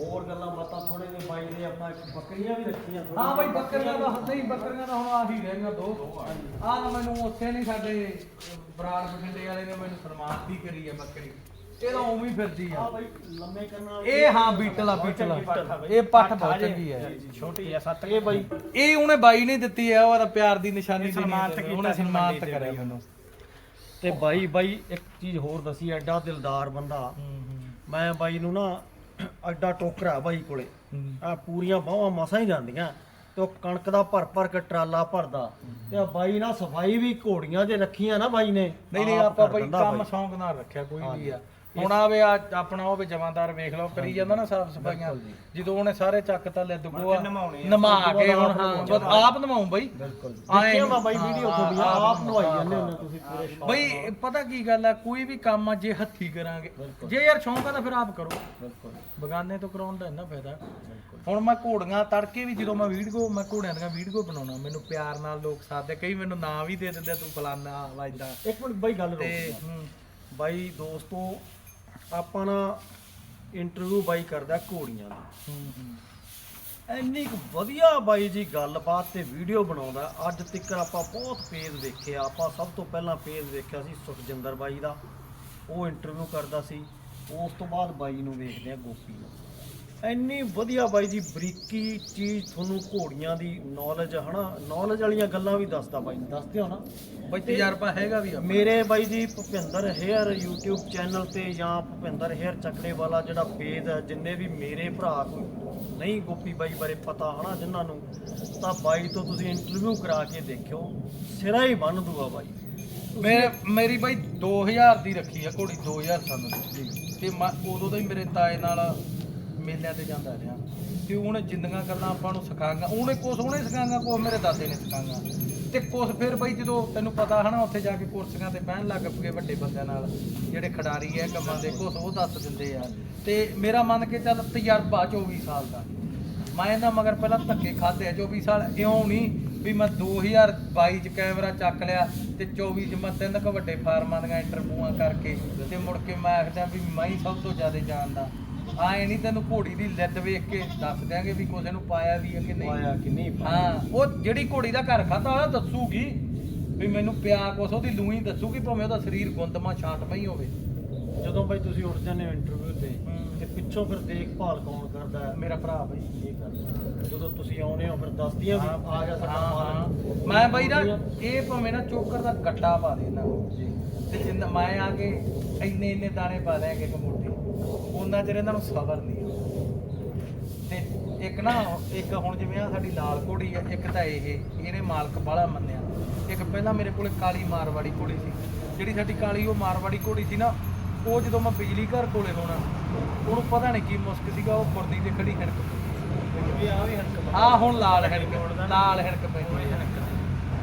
ਹੋਰ ਗੱਲਾਂ ਬਾਤਾਂ ਥੋੜੇ ਜਿਹੇ ਬਾਈ ਨੇ ਆਪਣਾ ਇੱਕ ਬੱਕਰੀਆਂ ਵੀ ਰੱਖੀਆਂ। ਹਾਂ ਬਈ ਬੱਕਰੀਆਂ ਦਾ ਨਹੀਂ ਬੱਕਰੀਆਂ ਦਾ ਹੁਣ ਆਹੀ ਰਹਿ ਗਈਆਂ ਦੋ ਆਹ ਤਾਂ ਮੈਨੂੰ ਉੱਥੇ ਨਹੀਂ ਸਾਡੇ ਬਰਾੜ ਬਠਿੰਡੇ ਵਾਲੇ ਨੇ ਮੈਨੂੰ ਸਨਮਾਨਿਤ ਕਰੀ ਹੈ ਬੱਕਰੀ। ਇਹ ਤਾਂ ਉਵੇਂ ਹੀ ਫਿਰਦੀ ਆ। ਆਹ ਬਾਈ ਲੰਮੇ ਕਰਨਾ ਇਹ ਹਾਂ ਬੀਟਲ ਆ ਬੀਟਲ ਆ। ਇਹ ਪੱਠ ਬਹੁਤ ਚੰਗੀ ਹੈ ਛੋਟੀ ਆ ਸੱਤ ਇਹ ਬਾਈ। ਇਹ ਉਹਨੇ ਬਾਈ ਨੇ ਦਿੱਤੀ ਹੈ ਉਹਦਾ ਪਿਆਰ ਦੀ ਨਿਸ਼ਾਨੀ। ਕੀਤਾ ਉਹਨੇ ਸੀ ਸਨਮਾਨਿਤ ਦੇ ਕਰਿਆ। ਮੈਨੂੰ। ਤੇ ਬਾਈ ਬਾਈ ਇੱਕ ਚੀਜ਼ ਹੋਰ ਦਸੀ ਐਡਾ ਦਿਲਦਾਰ ਬੰਦਾ। ਮੈਂ ਬਾਈ ਨੂੰ ਨਾ ਐਡਾ ਟੋਕਰਾ ਬਾਈ ਕੋਲੇ। ਆ ਪੂਰੀਆਂ ਬਾਹਾਂ ਮਸਾਂ ਹੀ ਜਾਂਦੀਆਂ। ਤੇ ਉਹ ਕਣਕ ਦਾ ਭਰ ਭਰ ਕੇ ਟਰਾਲਾ ਭਰਦਾ। ਤੇ ਆ ਬਾਈ ਨਾ ਸਫ਼ਾਈ ਵੀ ਘੋੜੀਆਂ ਜੇ ਰੱਖੀਆਂ ਨਾ ਬਾਈ ਨੇ। ਨਹੀਂ ਨਹੀਂ ਆਪ ਬਈ ਦਿੰਦਾ ਕੰਮ ਬਾਈ। ਸ਼ੌਂਕ ਨਾਲ ਰੱਖਿਆ ਕੋਈ ਵੀ। ਆ। ਹੁਣ ਆਵੇ ਆ ਆਪਣਾ ਉਹ ਵੀ ਜਮਾਦਾਰ ਵੇਖ ਲਓ ਕਰੀ ਜਾਂਦਾ ਨਾ ਸਾਫ਼ ਸਫਾਈਆਂ। ਜਦੋਂ ਉਹਨੇ ਸਾਰੇ ਚੱਕ ਤਾਂ ਲੈ ਦੁਗੋ ਨਮਾਉਣੇ ਆ। ਨਮਾ ਕੇ ਹੁਣ ਆਪ ਹਾਂ ਨਮਾਉਂ ਬਈ। ਬਿਲਕੁਲ ਆਏਂ ਦੇਖਿਆ ਵਾ ਬਾਈ ਵੀਡੀਓ ਹਾਂ, ਤੁਹਾਡੀਆਂ ਆਪ ਆਪ ਨਵਾਈ ਹਾਂ, ਜਾਂਦੇ ਹਾਂ। ਹੁੰਦੇ ਤੁਸੀਂ ਪੂਰੇ ਸ਼ੌਕ ਬਈ ਨਾਲ। ਪਤਾ ਕੀ ਗੱਲ ਆ ਕੋਈ ਵੀ ਕੰਮ ਆ ਜੇ ਹੱਥੀ ਕਰਾਂਗੇ। ਜੇ ਯਾਰ ਸ਼ੌਂਕ ਆ ਤਾਂ ਫਿਰ ਆਪ ਕਰੋ। ਬਿਲਕੁਲ। ਬਗਾਨੇ ਤੋਂ ਕਰਾਉਣ ਦਾ ਇੰਨਾ ਫਾਇਦਾ। ਹੁਣ ਮੈਂ ਘੋੜੀਆਂ ਤੜਕੇ ਵੀ ਜਦੋਂ ਮੈਂ ਵੀਡੀਓ ਮੈਂ ਘੋੜਿਆਂ ਦੀਆਂ ਵੀਡੀਓ ਬਣਾਉਣਾ ਮੈਨੂੰ ਪਿਆਰ ਨਾਲ ਲੋਕ ਸਾਥਦੇ ਕਈ ਮੈਨੂੰ ਨਾਂ ਵੀ ਦੇ ਦਿੰਦੇ ਤੂੰ ਫਲਾਨਾ ਵਾਜਦਾ ਇੱਕ ਮਿੰਟ ਬਾਈ ਗੱਲ ਰੋਕ ਹੂੰ, ਬਾਈ ਦੋਸਤੋ ਆਪਾਂ ਨਾ ਇੰਟਰਵਿਊ ਬਾਈ ਕਰਦਾ ਘੋੜੀਆਂ ਦੀ। ਇੰਨੀ ਕੁ ਵਧੀਆ ਬਾਈ ਜੀ ਗੱਲਬਾਤ ਤੇ ਵੀਡੀਓ ਬਣਾਉਂਦਾ। ਅੱਜ ਤੱਕ ਆਪਾਂ ਬਹੁਤ ਪੇਜ ਦੇਖਿਆ। ਆਪਾਂ ਸਭ ਤੋਂ ਪਹਿਲਾਂ ਪੇਜ ਦੇਖਿਆ ਸੀ ਸੁਖਜਿੰਦਰ ਬਾਈ ਦਾ। ਉਹ ਇੰਟਰਵਿਊ ਕਰਦਾ ਸੀ। ਉਸ ਤੋਂ ਬਾਅਦ ਬਾਈ ਨੂੰ ਵੇਖਦੇ ਆ ਗੋਪੀ ਨੂੰ। ਇੰਨੀ ਵਧੀਆ ਬਾਈ ਜੀ ਬਰੀਕੀ ਚੀਜ਼ ਤੁਹਾਨੂੰ ਘੋੜੀਆਂ ਦੀ ਨੌਲੇਜ ਹਨਾ? ਨੌਲੇਜ ਵਾਲੀਆਂ ਗੱਲਾਂ ਵੀ ਦੱਸਦਾ ਬਾਈ ਦੱਸਦੇ ਹੋ ਨਾ। ਬਈ ਤਜਰਬਾ ਹੈਗਾ ਵੀ ਮੇਰੇ ਬਾਈ ਜੀ ਭੁਪਿੰਦਰ ਹੇਅਰ YouTube ਚੈਨਲ ਤੇ ਜਾਂ ਭੁਪਿੰਦਰ ਹੇਅਰ ਚੱਕੜੇ ਵਾਲਾ ਜਿਹੜਾ ਪੇਜ ਹੈ ਜਿੰਨੇ ਵੀ ਮੇਰੇ ਭਰਾ ਕੋਈ ਨਹੀਂ ਗੋਪੀ ਬਾਈ ਬਾਰੇ ਪਤਾ ਹਨਾ ਜਿਨ੍ਹਾਂ ਨੂੰ ਤਾਂ ਬਾਈ ਤੋਂ ਤੁਸੀਂ ਇੰਟਰਵਿਊ ਕਰਾ ਕੇ ਦੇਖਿਓ। ਸਿਰਾ ਹੀ ਬੰਨ ਦੂਗਾ ਬਾਈ। ਮੇਰੇ ਮੇਰੀ ਬਾਈ 2000 ਦੀ ਰੱਖੀ ਆ ਘੋੜੀ 2000 ਸਾਲ ਦੀ ਤੇ ਮੈਂ ਉਦੋਂ ਦਾ ਹੀ ਮੇਰੇ ਤਾਏ ਨਾਲ ਮੇਲਿਆਂ ਤੇ ਜਾਂਦਾ ਰਿਹਾ। ਤੇ ਉਹਨੇ ਜਿੰਦੀਆਂ ਗੱਲਾਂ ਆਪਾਂ ਨੂੰ ਸਿਖਾਈਆਂ, ਉਹਨੇ ਕੁਛ ਉਹਨੇ ਸਿਖਾਈਆਂ ਕੁਛ ਮੇਰੇ ਦਾਦੇ ਨੇ ਸਿਖਾਈਆਂ। ਤੇ ਕੁਛ ਫਿਰ ਬਾਈ ਜਦੋਂ ਤੈਨੂੰ ਪਤਾ ਹਨਾ, ਉੱਥੇ ਜਾ ਕੇ ਕੁਰਸੀਆਂ ਤੇ ਬਹਿਣ ਲੱਗ ਪਏ ਵੱਡੇ ਬੰਦਿਆਂ ਨਾਲ, ਜਿਹੜੇ ਖਿਡਾਰੀ ਐ ਕੰਮਾਂ ਦੇ ਕੁਛ ਉਹ ਦੱਸ ਦਿੰਦੇ ਆ। ਤੇ ਮੇਰਾ ਮੰਨ ਕੇ ਚੱਲ ਤਜਰਬਾ 24 ਸਾਲ ਦਾ। ਮੈਂ ਇਹਨਾਂ ਮਗਰ ਪਹਿਲਾਂ ਧੱਕੇ ਖਾਦੇ ਆ 24 ਸਾਲ ਇਉਂ ਨਹੀਂ ਵੀ ਮੈਂ 2022 ਚ ਕੈਮਰਾ ਚੱਕ ਲਿਆ ਤੇ 24 ਚ ਮੈਂ ਤਿੰਨ ਕੁ ਵੱਡੇ ਫਾਰਮਾਂ ਦੀਆਂ ਇੰਟਰਵਿਊਆਂ ਕਰਕੇ ਤੇ ਮੁੜ ਕੇ ਮੈਂ ਆਖਦਾ ਵੀ ਮੈਂ ਹੀ ਸਭ ਤੋਂ ਜ਼ਿਆਦਾ ਜਾਣਦਾ। ਆਏ ਨਹੀਂ ਤੈਨੂੰ ਘੋੜੀ ਦੀ ਲਿੱਦ ਵੇਖ ਕੇ ਦੱਸ ਦਿਆਂਗੇ ਵੀ ਕਿਸੇ ਨੂੰ ਪਾਇਆ ਵੀ ਹੈ ਕਿ ਨਹੀਂ। ਪਾਇਆ ਕਿ ਨਹੀਂ ਪਾਇਆ। ਹਾਂ ਉਹ ਜਿਹੜੀ ਘੋੜੀ ਦਾ ਘਰ ਖਾਤਾ ਹੋਇਆ ਦੱਸੂਗੀ ਵੀ ਮੈਨੂੰ ਪਿਆ ਕੁਛ ਉਹਦੀ ਲੂਈ ਦੱਸੂਗੀ ਭਾਵੇਂ ਉਹਦਾ ਸਰੀਰ ਗੁੰਦਮਾ ਛਾਟ ਪਈ ਹੋਵੇ। ਜਦੋਂ ਬਾਈ ਤੁਸੀਂ ਉੱਠ ਜਾਂਦੇ ਹੋ ਇੰਟਰਵਿਊ ਤੇ। ਤੇ ਪਿੱਛੋਂ ਫਿਰ ਦੇਖਭਾਲ ਕੌਣ ਕਰਦਾ ਹੈ? ਮੇਰਾ ਭਰਾ ਬਈ ਇਹ ਕਰਦਾ ਜਦੋਂ ਤੁਸੀਂ ਆਉਨੇ ਹੋ ਫਿਰ ਦੱਸਦੀਆਂ ਵੀ ਆ ਗਿਆ ਸਾਡਾ ਹਾਂ, ਮਾਲ। ਮੈਂ ਬਈ ਨਾ ਇਹ ਭਾਵੇਂ ਨਾ ਚੋਕਰ ਦਾ ਗੱਟਾ ਪਾ ਦੇ ਇਹਨਾਂ ਨੂੰ ਤੇ ਜਿੰਨਾ ਮੈਂ ਆ ਕੇ ਇੰਨੇ ਇੰਨੇ ਦਾਣੇ ਪਾ ਦਿਆਂ ਕਿ ਕਮੋਟੀ ਉਹਨਾਂ ਚਿਰ ਇਹਨਾਂ ਨੂੰ ਸਬਰ ਨਹੀਂ ਤੇ ਇੱਕ ਨਾ ਇੱਕ ਹੁਣ ਜਿਵੇਂ ਆ ਸਾਡੀ ਲਾਲ ਘੋੜੀ ਆ ਇੱਕ ਤਾਂ ਇਹ ਇਹਨੇ ਮਾਲਕ ਬਾਹਲਾ ਮੰਨਿਆ। ਇੱਕ ਪਹਿਲਾਂ ਮੇਰੇ ਕੋਲੇ ਕਾਲੀ ਮਾਰਵਾੜੀ ਘੋੜੀ ਸੀ। ਜਿਹੜੀ ਸਾਡੀ ਕਾਲੀ ਉਹ ਮਾਰਵਾੜੀ ਘੋੜੀ ਸੀ ਨਾ ਉਹ ਜਦੋਂ ਮੈਂ ਬਿਜਲੀ ਘਰ ਕੋਲੇ ਹੋਣਾ ਉਹਨੂੰ ਪਤਾ ਨਹੀਂ ਕੀ ਮੁਸਕ ਸੀਗਾ ਉਹ ਫੁਰਦੀ ਤੇ ਖੜੀ ਹਣਕ ਵੀ ਆ ਵੀ ਹਣਕ ਆ ਹੁਣ ਲਾਲ ਹਣਕ ਲਾਲ ਹਣਕ ਪੈਂਦੀ ਹੈ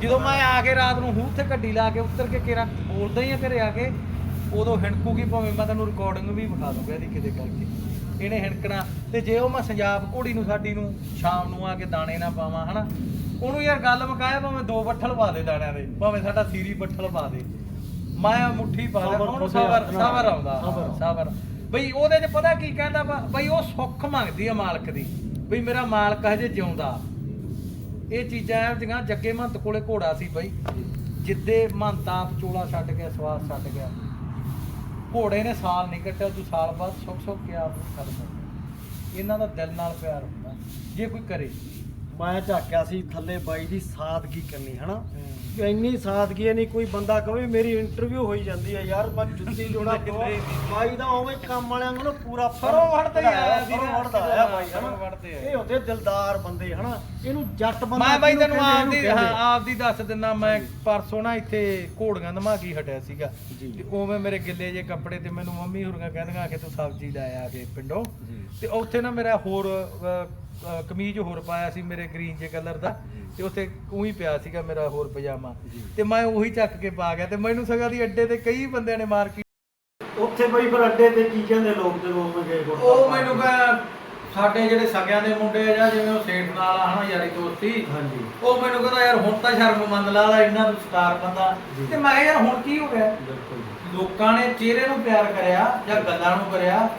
ਜਦੋਂ ਮੈਂ ਆ ਕੇ ਰਾਤ ਨੂੰ ਹੂੰ ਤੇ ਗੱਡੀ ਲਾ ਕੇ ਉੱਤਰ ਕੇ ਕਿਰਾ ਬੋਲਦਾ ਹੀ ਆ ਘਰੇ ਆ ਕੇ ਉਦੋਂ ਹਿਣਕੂਗੀ ਭਾਵੇਂ ਮੈਂ ਤੈਨੂੰ ਰਿਕਾਰਡਿੰਗ ਵੀ ਵਿਖਾ ਦੂੰਗਾ ਇਹਦੀ ਕਿਤੇ ਕਰਕੇ। ਇਹਨੇ ਹਿਣਕਣਾ ਤੇ ਜੇ ਉਹ ਮੈਂ ਸੰਜਾਬ ਘੋੜੀ ਨੂੰ ਸਾਡੀ ਨੂੰ ਸ਼ਾਮ ਨੂੰ ਆ ਕੇ ਦਾਣੇ ਨਾ ਪਾਵਾਂ ਹਨਾ? ਉਹਨੂੰ ਯਾਰ ਗੱਲ ਮਕਾਇਆ ਭਾਵੇਂ ਦੋ ਬੱਠਲ ਪਾ ਦੇ ਦਾਣਿਆਂ ਦੇ ਭਾਵੇਂ ਸਾਡਾ ਸੀਰੀ ਬੱਠਲ ਪਾ ਦੇ। ਮੈਂ ਮੁੱਠੀ ਪਾ ਦੇ ਉਹਨੂੰ ਸਬਰ। ਸਬਰ ਆਉਂਦਾ ਸਬਰ। ਬਈ ਉਹਦੇ 'ਚ ਪਤਾ ਕੀ ਕਹਿੰਦਾ ਬਈ ਉਹ ਸੁੱਖ ਮੰਗਦੀ ਆ ਮਾਲਕ ਦੀ। ਬਈ ਮੇਰਾ ਮਾਲਕ ਹਜੇ ਜਿਉਂਦਾ। ਇਹ ਚੀਜ਼ਾਂ ਇਹੋ ਜਿਹੀਆਂ ਜੱਗੇ ਮਹੰਤ ਕੋਲੇ ਘੋੜਾ ਸੀ ਬਈ। ਜਿੱਦੇ ਮਹੰਤ ਆਪ ਚੋਲਾ ਛੱਡ ਗਿਆ ਸਵਾਸ ਛੱਡ ਗਿਆ। ਘੋੜੇ ਨੇ ਸਾਲ ਨਹੀਂ ਕੱਟਿਆ ਤੂੰ ਸਾਲ ਬਾਅਦ ਸੁੱਖ ਸੁੱਖ ਕੇ ਆਪ ਨੂੰ ਛੱਡ ਦੇ ਇਹਨਾਂ ਦਾ ਦਿਲ ਨਾਲ ਪਿਆਰ ਹੁੰਦਾ, ਜੇ ਕੋਈ ਕਰੇ। ਮੈਂ ਝਾਕਿਆ ਸੀ ਥੱਲੇ ਬਾਈ ਦੀ ਸਾਦਗੀ ਕਰਨੀ ਹਨਾ ਇੰਨੀ ਸਾਦਗੀ ਹੈ ਨਹੀਂ ਕੋਈ ਬੰਦਾ ਕਹੇ ਮੇਰੀ ਇੰਟਰਵਿਊ ਹੋਈ ਜਾਂਦੀ ਹੈ ਯਾਰ ਮੈਂ ਜੁੱਤੀ ਜੋੜਾ। ਬਾਈ ਦਾ ਉਵੇਂ ਕੰਮ ਵਾਲਿਆਂ ਨੂੰ ਨਾ ਪੂਰਾ ਫਰੋਂ ਵੜਦਾ ਹੀ ਆਇਆ ਸੀ ਵੜਦਾ ਆਇਆ ਬਾਈ ਹਨਾ। ਇਹ ਹੁੰਦੇ ਦਿਲਦਾਰ ਬੰਦੇ ਹਨਾ ਇਹਨੂੰ ਜੱਟ ਬੰਦਾ ਮੈਂ ਬਾਈ ਤੈਨੂੰ ਆਪਦੀ ਹਾਂ। ਆਪਦੀ ਦੱਸ ਦਿੰਦਾ ਮੈਂ ਪਰਸੋਂ ਨਾ ਇੱਥੇ ਘੋੜੀਆਂ ਧਮਾਕੀ ਹਟਿਆ ਸੀਗਾ। ਤੇ ਉਵੇਂ ਮੇਰੇ ਗਿੱਲੇ ਜੇ ਕੱਪੜੇ ਤੇ ਮੈਨੂੰ ਮੰਮੀ ਹੁਰੀਆਂ ਕਹਿੰਦੀਆਂ ਕਿ ਤੂੰ ਸਬਜ਼ੀ ਲੈ ਆ ਕੇ ਪਿੰਡੋਂ। ਤੇ ਉੱਥੇ ਨਾ ਮੇਰਾ ਹੋਰ ਕਮੀਜ਼ ਹੋਰ ਪਾਇਆ ਸੀ ਮੇਰੇ ਗ੍ਰੀਨ ਜੇ ਕਲਰ ਦਾ ਤੇ ਉੱਥੇ ਉਹੀ ਪਿਆ ਸੀਗਾ ਮੇਰਾ ਹੋਰ ਪਜਾਮਾ। ਤੇ ਮੈਂ ਉਹੀ ਚੱਕ ਕੇ ਪਾ ਗਿਆ ਤੇ ਮੈਨੂੰ ਸਗਾ ਦੀ ਅੱਡੇ ਤੇ ਕਈ ਬੰਦਿਆਂ ਨੇ ਮਾਰ ਕੀ ਉੱਥੇ ਬਈ ਫਿਰ ਅੱਡੇ ਤੇ ਕੀ ਕਹਿੰਦੇ ਲੋਕ ਜਦੋਂ ਉਹ ਗਏ ਗੁਰਦੁਆਰਾ ਉਹ ਮੈਨੂੰ ਕਹ ਸਾਡੇ ਜਿਹੜੇ ਸਗਿਆਂ ਦੇ ਮੁੰਡੇ ਆ ਜਾਂ ਜਿਵੇਂ ਉਹ ਸੇਠ ਨਾਲ ਆ ਹਨਾ ਯਾਰੀ ਦੋਸਤੀ। ਹਾਂਜੀ। ਉਹ ਮੈਨੂੰ ਕਹਿੰਦਾ ਯਾਰ ਹੁਣ ਤਾਂ ਸ਼ਰਮ ਮੰਨ ਲਾ ਦਾ ਇੰਨਾ ਤੂੰ ਸਟਾਰ ਬੰਦਾ। ਜੀ। ਤੇ ਮੈਂ ਕਿਹਾ ਯਾਰ ਹੁਣ ਕੀ ਹੋ ਗਿਆ? ਬਿਲਕੁਲ। ਲੋਕਾਂ ਨੇ ਚਿਹਰੇ ਨੂੰ ਪਿਆਰ ਕਰਿਆ ਜਾਂ ਗੱਲਾਂ ਨੂੰ ਕਰਿਆ।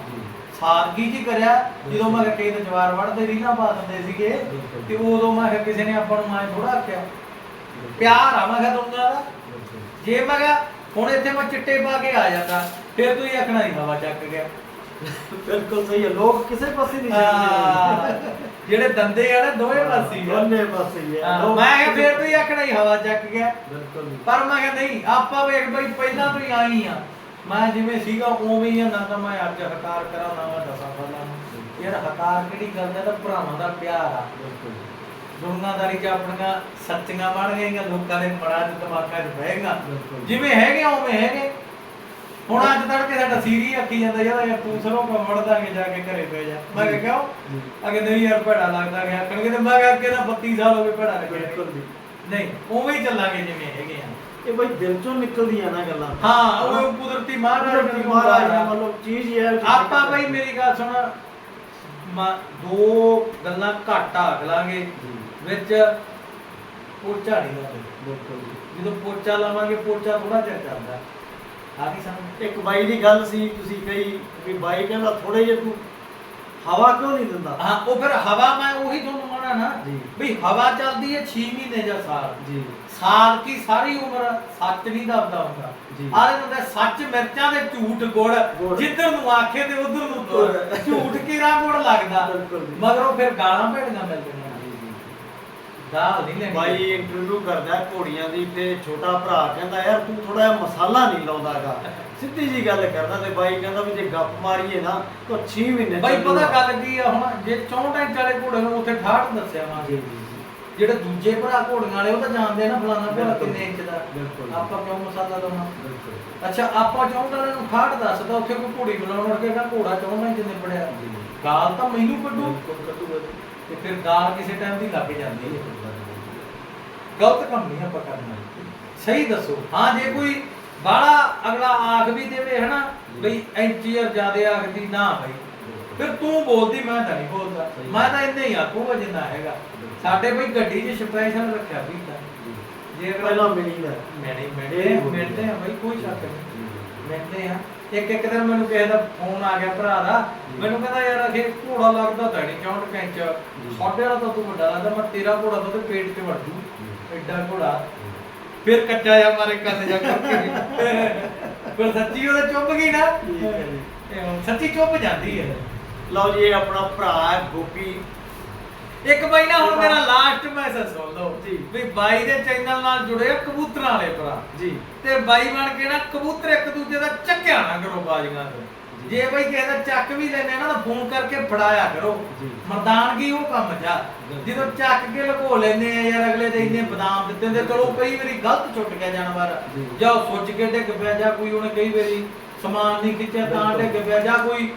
ਸਾਦਗੀ ਜੀ ਕਰਿਆ ਜਦੋਂ ਮੈਂ ਕਿਹਾ ਦੇ ਜਵਾਰ ਵੜਦੇ ਰੀਲਾਂ ਪਾ ਦਿੰਦੇ ਸੀਗੇ ਬਿਲਕੁਲ। ਤੇ ਉਦੋਂ ਮੈਂ ਕਿਹਾ ਕਿਸੇ ਨੇ ਆਪਾਂ ਨੂੰ ਮੈਂ ਥੋੜਾ ਆਖਿਆ। ਪਿਆਰ ਆ ਮੈਂ ਕਿਹਾ ਦੁਨੀਆ ਦਾ। ਜੇ ਮੈਂ ਕਿਹਾ ਹੁਣ ਇੱਥੇ ਮੈਂ ਚਿੱਟੇ ਪਾ ਕੇ ਆ ਜਾਂਦਾ ਫਿਰ ਤੂੰ ਹੀ ਆਖਣਾ ਨਹੀਂ ਹਵਾ ਚੱਕ ਗਿਆ। ਬਿਲਕੁਲ ਸਹੀ ਹੈ ਲੋਕ ਕਿਸੇ ਪਾਸੇ ਨਹੀਂ ਆਹ, ਜਾਂਦੇ ਜਿਹੜੇ ਦੰਦੇ ਆ ਨਾ ਦੋਵੇਂ ਪਾਸੇ ਹੀ ਆ। ਦੋਨੇ ਪਾਸੇ ਹੀ ਹੈ ਹਾਂ, ਲੋਕ ਮੈਂ ਕਿਹਾ ਫਿਰ ਤੂੰ ਹੀ ਆਖਣਾ ਹੀ ਹਵਾ ਚੱਕ ਗਿਆ। ਬਿਲਕੁਲ। ਪਰ ਮੈਂ ਕਿਹਾ ਨਹੀਂ ਆਪਾਂ ਵੇਖ ਬਈ ਪਹਿਲਾਂ ਤੋਂ ਹੀ ਆਈ ਆ। ਮੈਂ ਜਿਵੇਂ ਸੀਗਾ ਉਵੇਂ ਹੀ ਆ ਨਾ ਤਾਂ ਮੈਂ ਅੱਜ ਹਕਾਰ ਕਰਾਂ ਨਾ ਮੈਂ ਦਸਾਂ ਫਲਾਂ ਨੂੰ। ਯਾਰ ਹਕਾਰ ਕਿਹੜੀ ਗੱਲ ਹੈ? ਤਾਂ ਭਰਾਵਾਂ ਦਾ ਪਿਆਰ ਆ। ਬਿਲਕੁਲ। ਦੁਨੀਆਦਾਰੀ ਚ ਆਪਣੀਆਂ ਸੱਚੀਆਂ ਬਣ ਗਈਆਂ ਲੋਕਾਂ ਦੇ ਚ ਦਿਮਾਗਾਂ 'ਚ ਬਹਿਗਾ ਬਿਲਕੁਲ। ਜਿਵੇਂ ਹੈਗੇ ਆ, ਉਵੇਂ ਹੈਗੇ। ਹੁਣ ਅੱਜ ਤੜਕੇ ਸਾਡਾ ਸੀਰੀ ਆਖੀ ਜਾਂਦਾ ਯਾਰ ਯਾਰ ਤੂੰ ਸਰੋਂ ਕੋ ਮੜ ਦਾਂਗੇ ਜਾ ਕੇ ਘਰੇ ਪੈ ਜਾ। ਮੈਂ ਕਿਹਾ ਕਿਉਂ? ਜੀ। ਅਗੇ ਨਹੀਂ ਯਾਰ ਭੜਾ ਲੱਗਦਾ ਗਿਆ। ਕਣਗੇ ਤੇ ਮੈਂ ਕਿਹਾ ਅੱਗੇ ਤਾਂ 32 ਸਾਲ ਹੋ ਗਏ ਭੜਾ ਲੱਗਿਆ। ਬਿਲਕੁਲ ਜੀ। ਨਹੀਂ ਉਵੇਂ ਹੀ ਚੱਲਾਂਗੇ ਜਿਵੇਂ ਹੈਗੇ ਆ ਇਹ ਬਈ ਦਿਲ ਚੋਂ ਨਿਕਲਦੀਆਂ ਨਾ ਗੱਲਾਂ ਹਾਂ ਉਹ ਕੁਦਰਤੀ ਮਹਾਰਾਜ ਨੂੰ ਮਹਾਰਾਜ ਆ। ਮਤਲਬ ਚੀਜ਼ ਹੀ ਹੈ ਆਪਾਂ ਬਈ ਮੇਰੀ ਗੱਲ ਸੁਣ ਦੋ ਗੱਲਾਂ ਘੱਟ ਆਖ ਲਾਂਗੇ। ਵਿੱਚ ਪੋਚਾ ਨਹੀਂ ਲਾਉਂਦੇ ਬਿਲਕੁਲ। ਜਦੋਂ ਪੋਚਾ ਲਾਵਾਂਗੇ ਪੋਚਾ ਥੋੜਾ ਚਿਰ ਚੱਲਦਾ ਆ ਗਈ ਸਮਝ ਇੱਕ ਬਾਈ ਦੀ ਗੱਲ ਸੀ ਤੁਸੀਂ ਕਹੀ ਵੀ ਬਾਈ ਕਹਿੰਦਾ ਥੋੜੇ ਜਿਹਾ ਤੂੰ ਹਵਾ ਕਿਉਂ ਨਹੀਂ ਦਿੰਦਾ ਹਾਂ ਉਹ ਫਿਰ ਹਵਾ ਮੈਂ ਉਹੀ ਤੁਹਾਨੂੰ ਕਹਣਾ ਨਾ ਜੀ। ਵੀ ਹਵਾ ਚੱਲਦੀ ਹੈ 6 ਮਹੀਨੇ ਜਾਂ ਸਾਲ ਜੀ ਸਾਲ ਕੀ ਸਾਰੀ ਉਮਰ ਸੱਚ ਨਹੀਂ ਦੱਬਦਾ ਹੁੰਦਾ ਜੀ। ਆਲੇ ਹੁੰਦਾ ਸੱਚ ਮਿਰਚਾਂ ਦੇ ਝੂਠ ਗੁੜ ਗੁੜ। ਜਿੱਧਰ ਨੂੰ ਆਖੇ ਤੇ ਉਧਰ ਨੂੰ ਤੁਰ। ਝੂਠ ਕੀਰਾ ਗੁੜ ਲੱਗਦਾ ਬਿਲਕੁਲ ਜੀ। ਮਗਰੋਂ ਫਿਰ ਗਾਲਾਂ ਭੇੜੀਆਂ ਮਿਲਦੀਆਂ ਗਾਲ ਨਹੀਂ ਲੈਣੀ ਬਾਈ ਇੰਟਰਵਿਊ ਕਰਦਾ ਹੈ ਘੋੜੀਆਂ ਦੀ ਤੇ ਛੋਟਾ ਭਰਾ ਕਹਿੰਦਾ ਯਾਰ ਤੂੰ ਥੋੜਾ ਜਿਹਾ ਮਸਾਲਾ ਨਹੀਂ ਲਾਉਂਦਾਗਾ ਸਿੱਧੀ ਜੀ ਗੱਲ ਕਰਦਾ ਤੇ ਬਾਈ ਕਹਿੰਦਾ ਵੀ ਜੇ ਗੱਪ ਮਾਰੀਏ ਨਾ ਤਾਂ 6 ਮਹੀਨੇ ਬਾਈ ਪਤਾ ਚੱਲੂਗਾ। ਗੱਲ ਕੀ ਆ ਹੁਣ ਜੇ 64 ਇੰਚ ਵਾਲੇ ਘੋੜੇ ਨੂੰ ਉੱਥੇ 68 ਦੱਸਿਆ ਵਾ ਜੀ ਜੀ ਜੀ ਜਿਹੜੇ ਦੂਜੇ ਭਰਾ ਘੋੜੀਆਂ ਵਾਲੇ ਉਹ ਤਾਂ ਜਾਣਦੇ ਨਾ ਫਲਾਣਾ ਘੋੜਾ ਬਿਲਕੁਲ। ਕਿੰਨੇ ਇੰਚ ਦਾ ਬਿਲਕੁਲ। ਆਪਾਂ ਕਿਉਂ ਮਸਾਲਾ ਲਾਉਣਾ ਬਿਲਕੁਲ ਅੱਛਾ ਆਪਾਂ 64 ਵਾਲੇ ਨੂੰ 68 ਦੱਸਦਾ ਉੱਥੇ ਕੋਈ ਘੋੜੀ ਬਣਾਉਣ ਲੱਗੇ ਕਹਿੰਦਾ ਘੋੜਾ 64 ਇੰਚ ਨੇ ਪੜਿਆ ਜੀ। ਗਾਲ ਤਾਂ ਮੈਨੂੰ ਕੱਢੂ। ਤੇ ਫਿਰ ਗਾਲ ਕਿਸੇ ਟਾਈਮ ਦੀ ਲੱਗ ਜਾਂਦੀ ਹੈ। ਗਲਤ ਕੰਮ ਨਹੀਂ ਆਪਾਂ ਕਰਨਾ। ਸਹੀ ਦੱਸੋ। ਹਾਂ ਜੇ ਕੋਈ ਬਾਹਲਾ ਅਗਲਾ ਆਖ ਵੀ ਦੇਵੇ ਹਨਾ ਬਈ ਐਂਚੀਅਰ ਜਿਆਦੇ ਆਖਦੀ ਨਾ ਭਾਈ ਫਿਰ ਤੂੰ ਬੋਲਦੀ ਮੈਂ ਤਾਂ ਨਹੀਂ ਬੋਲਦਾ। ਮੈਂ ਤਾਂ ਇੰਨੇ ਹੀ ਆਖੂਗਾ ਜਿੰਨਾ ਹੈਗਾ। ਸਾਡੇ ਬਈ ਗੱਡੀ 'ਚ ਸਪੈਸ਼ਲ ਰੱਖਿਆ ਵੀ ਤਾਂ ਜੇ ਪਹਿਲਾਂ ਮਿਲੀ ਦਾ ਮਿਲਦੇ ਇਹ ਮਿਲਦੇ ਬੋਲੀ। ਮਿਲਦੇ ਆ ਬਈ ਕੋਈ ਸ਼ੱਕ ਨਹੀਂ। ਮਿਲਦੇ ਆ। ਇੱਕ ਇੱਕ ਦਿਨ ਮੈਨੂੰ ਕਿਸੇ ਦਾ ਫੋਨ ਆ ਗਿਆ ਭਰਾ ਦਾ। ਮੈਨੂੰ ਕਹਿੰਦਾ ਯਾਰ ਅਖੇ ਘੋੜਾ ਲੱਗਦਾ ਤਾਂ ਨਹੀਂ 64 ਕੈਂਚ। ਸਾਡੇ ਵਾਲਾ ਤਾਂ ਤੂੰ ਵੱਡਾ ਲੱਗਦਾ ਮੈਂ ਤੇਰਾ ਘੋੜਾ ਤਾਂ ਉਹਦੇ ਪੇਟ 'ਚ ਜੂ। ਐਡਾ ਘੋੜਾ। ਫਿਰ ਕੱਚਾ ਜਾ ਮਾਰੇ ਕੰਨ ਜਾ ਕਰਕੇ। ਪਰ ਸੱਚੀ ਉਹਦੇ ਚੁੱਪ ਗਈ ਨਾ। ਸੱਚੀ ਚੁੱਪ ਜਾਂਦੀ ਹੈ। ਲਓ ਜੀ ਇਹ ਆਪਣਾ ਭਰਾ ਗੋਪੀ ਇੱਕ ਬਾਈ ਨਾ ਹੁਣ ਮੇਰਾ ਲਾਸਟ ਮੈਸੇਜ ਸੁਣ ਲਓ ਜੀ। ਵੀ ਬਾਈ ਦੇ ਚੈਨਲ ਨਾਲ ਜੁੜੇ ਆ ਕਬੂਤਰਾਂ ਵਾਲੇ ਭਰਾ ਜੀ ਤੇ ਬਾਈ ਬਣ ਕੇ ਨਾ ਕਬੂਤਰ ਇੱਕ ਦੂਜੇ ਦਾ ਚੱਕਿਆ ਨਾ ਕਰੋ ਬਾਜ਼ੀਆਂ ਤੋਂ ਜੇ ਬਈ ਕਿਸੇ ਦਾ ਚੱਕ ਵੀ ਲੈਣੇ ਨਾ ਤਾਂ ਫੋਨ ਕਰਕੇ ਫੜਾਇਆ ਕਰੋ। ਮਰਦਾਨਗੀ ਉਹ ਕੰਮ ਜਾ। ਜਦੋਂ ਚੱਕ ਕੇ ਲਗੋ ਲੈਨੇ ਆ ਯਾਰ ਅਗਲੇ ਦੇ ਇੰਨੇ ਬਦਾਮ ਦਿੱਤੇ ਹੁੰਦੇ ਚਲੋ ਕਈ ਵਾਰੀ ਗਲਤ ਛੁੱਟ ਗਿਆ ਜਾਨਵਰ ਜੀ। ਸੁੱਜ ਕੇ ਡਿੱਗ ਪਿਆ ਜਾਂ ਕੋਈ ਉਹਨੇ ਕਈ ਵਾਰੀ ਸਮਾਨ ਨਹੀਂ ਖਿੱਚਿਆ ਤਾਂ। ਡਿੱਗ ਪਿਆ ਜਾਂ ਕੋਈ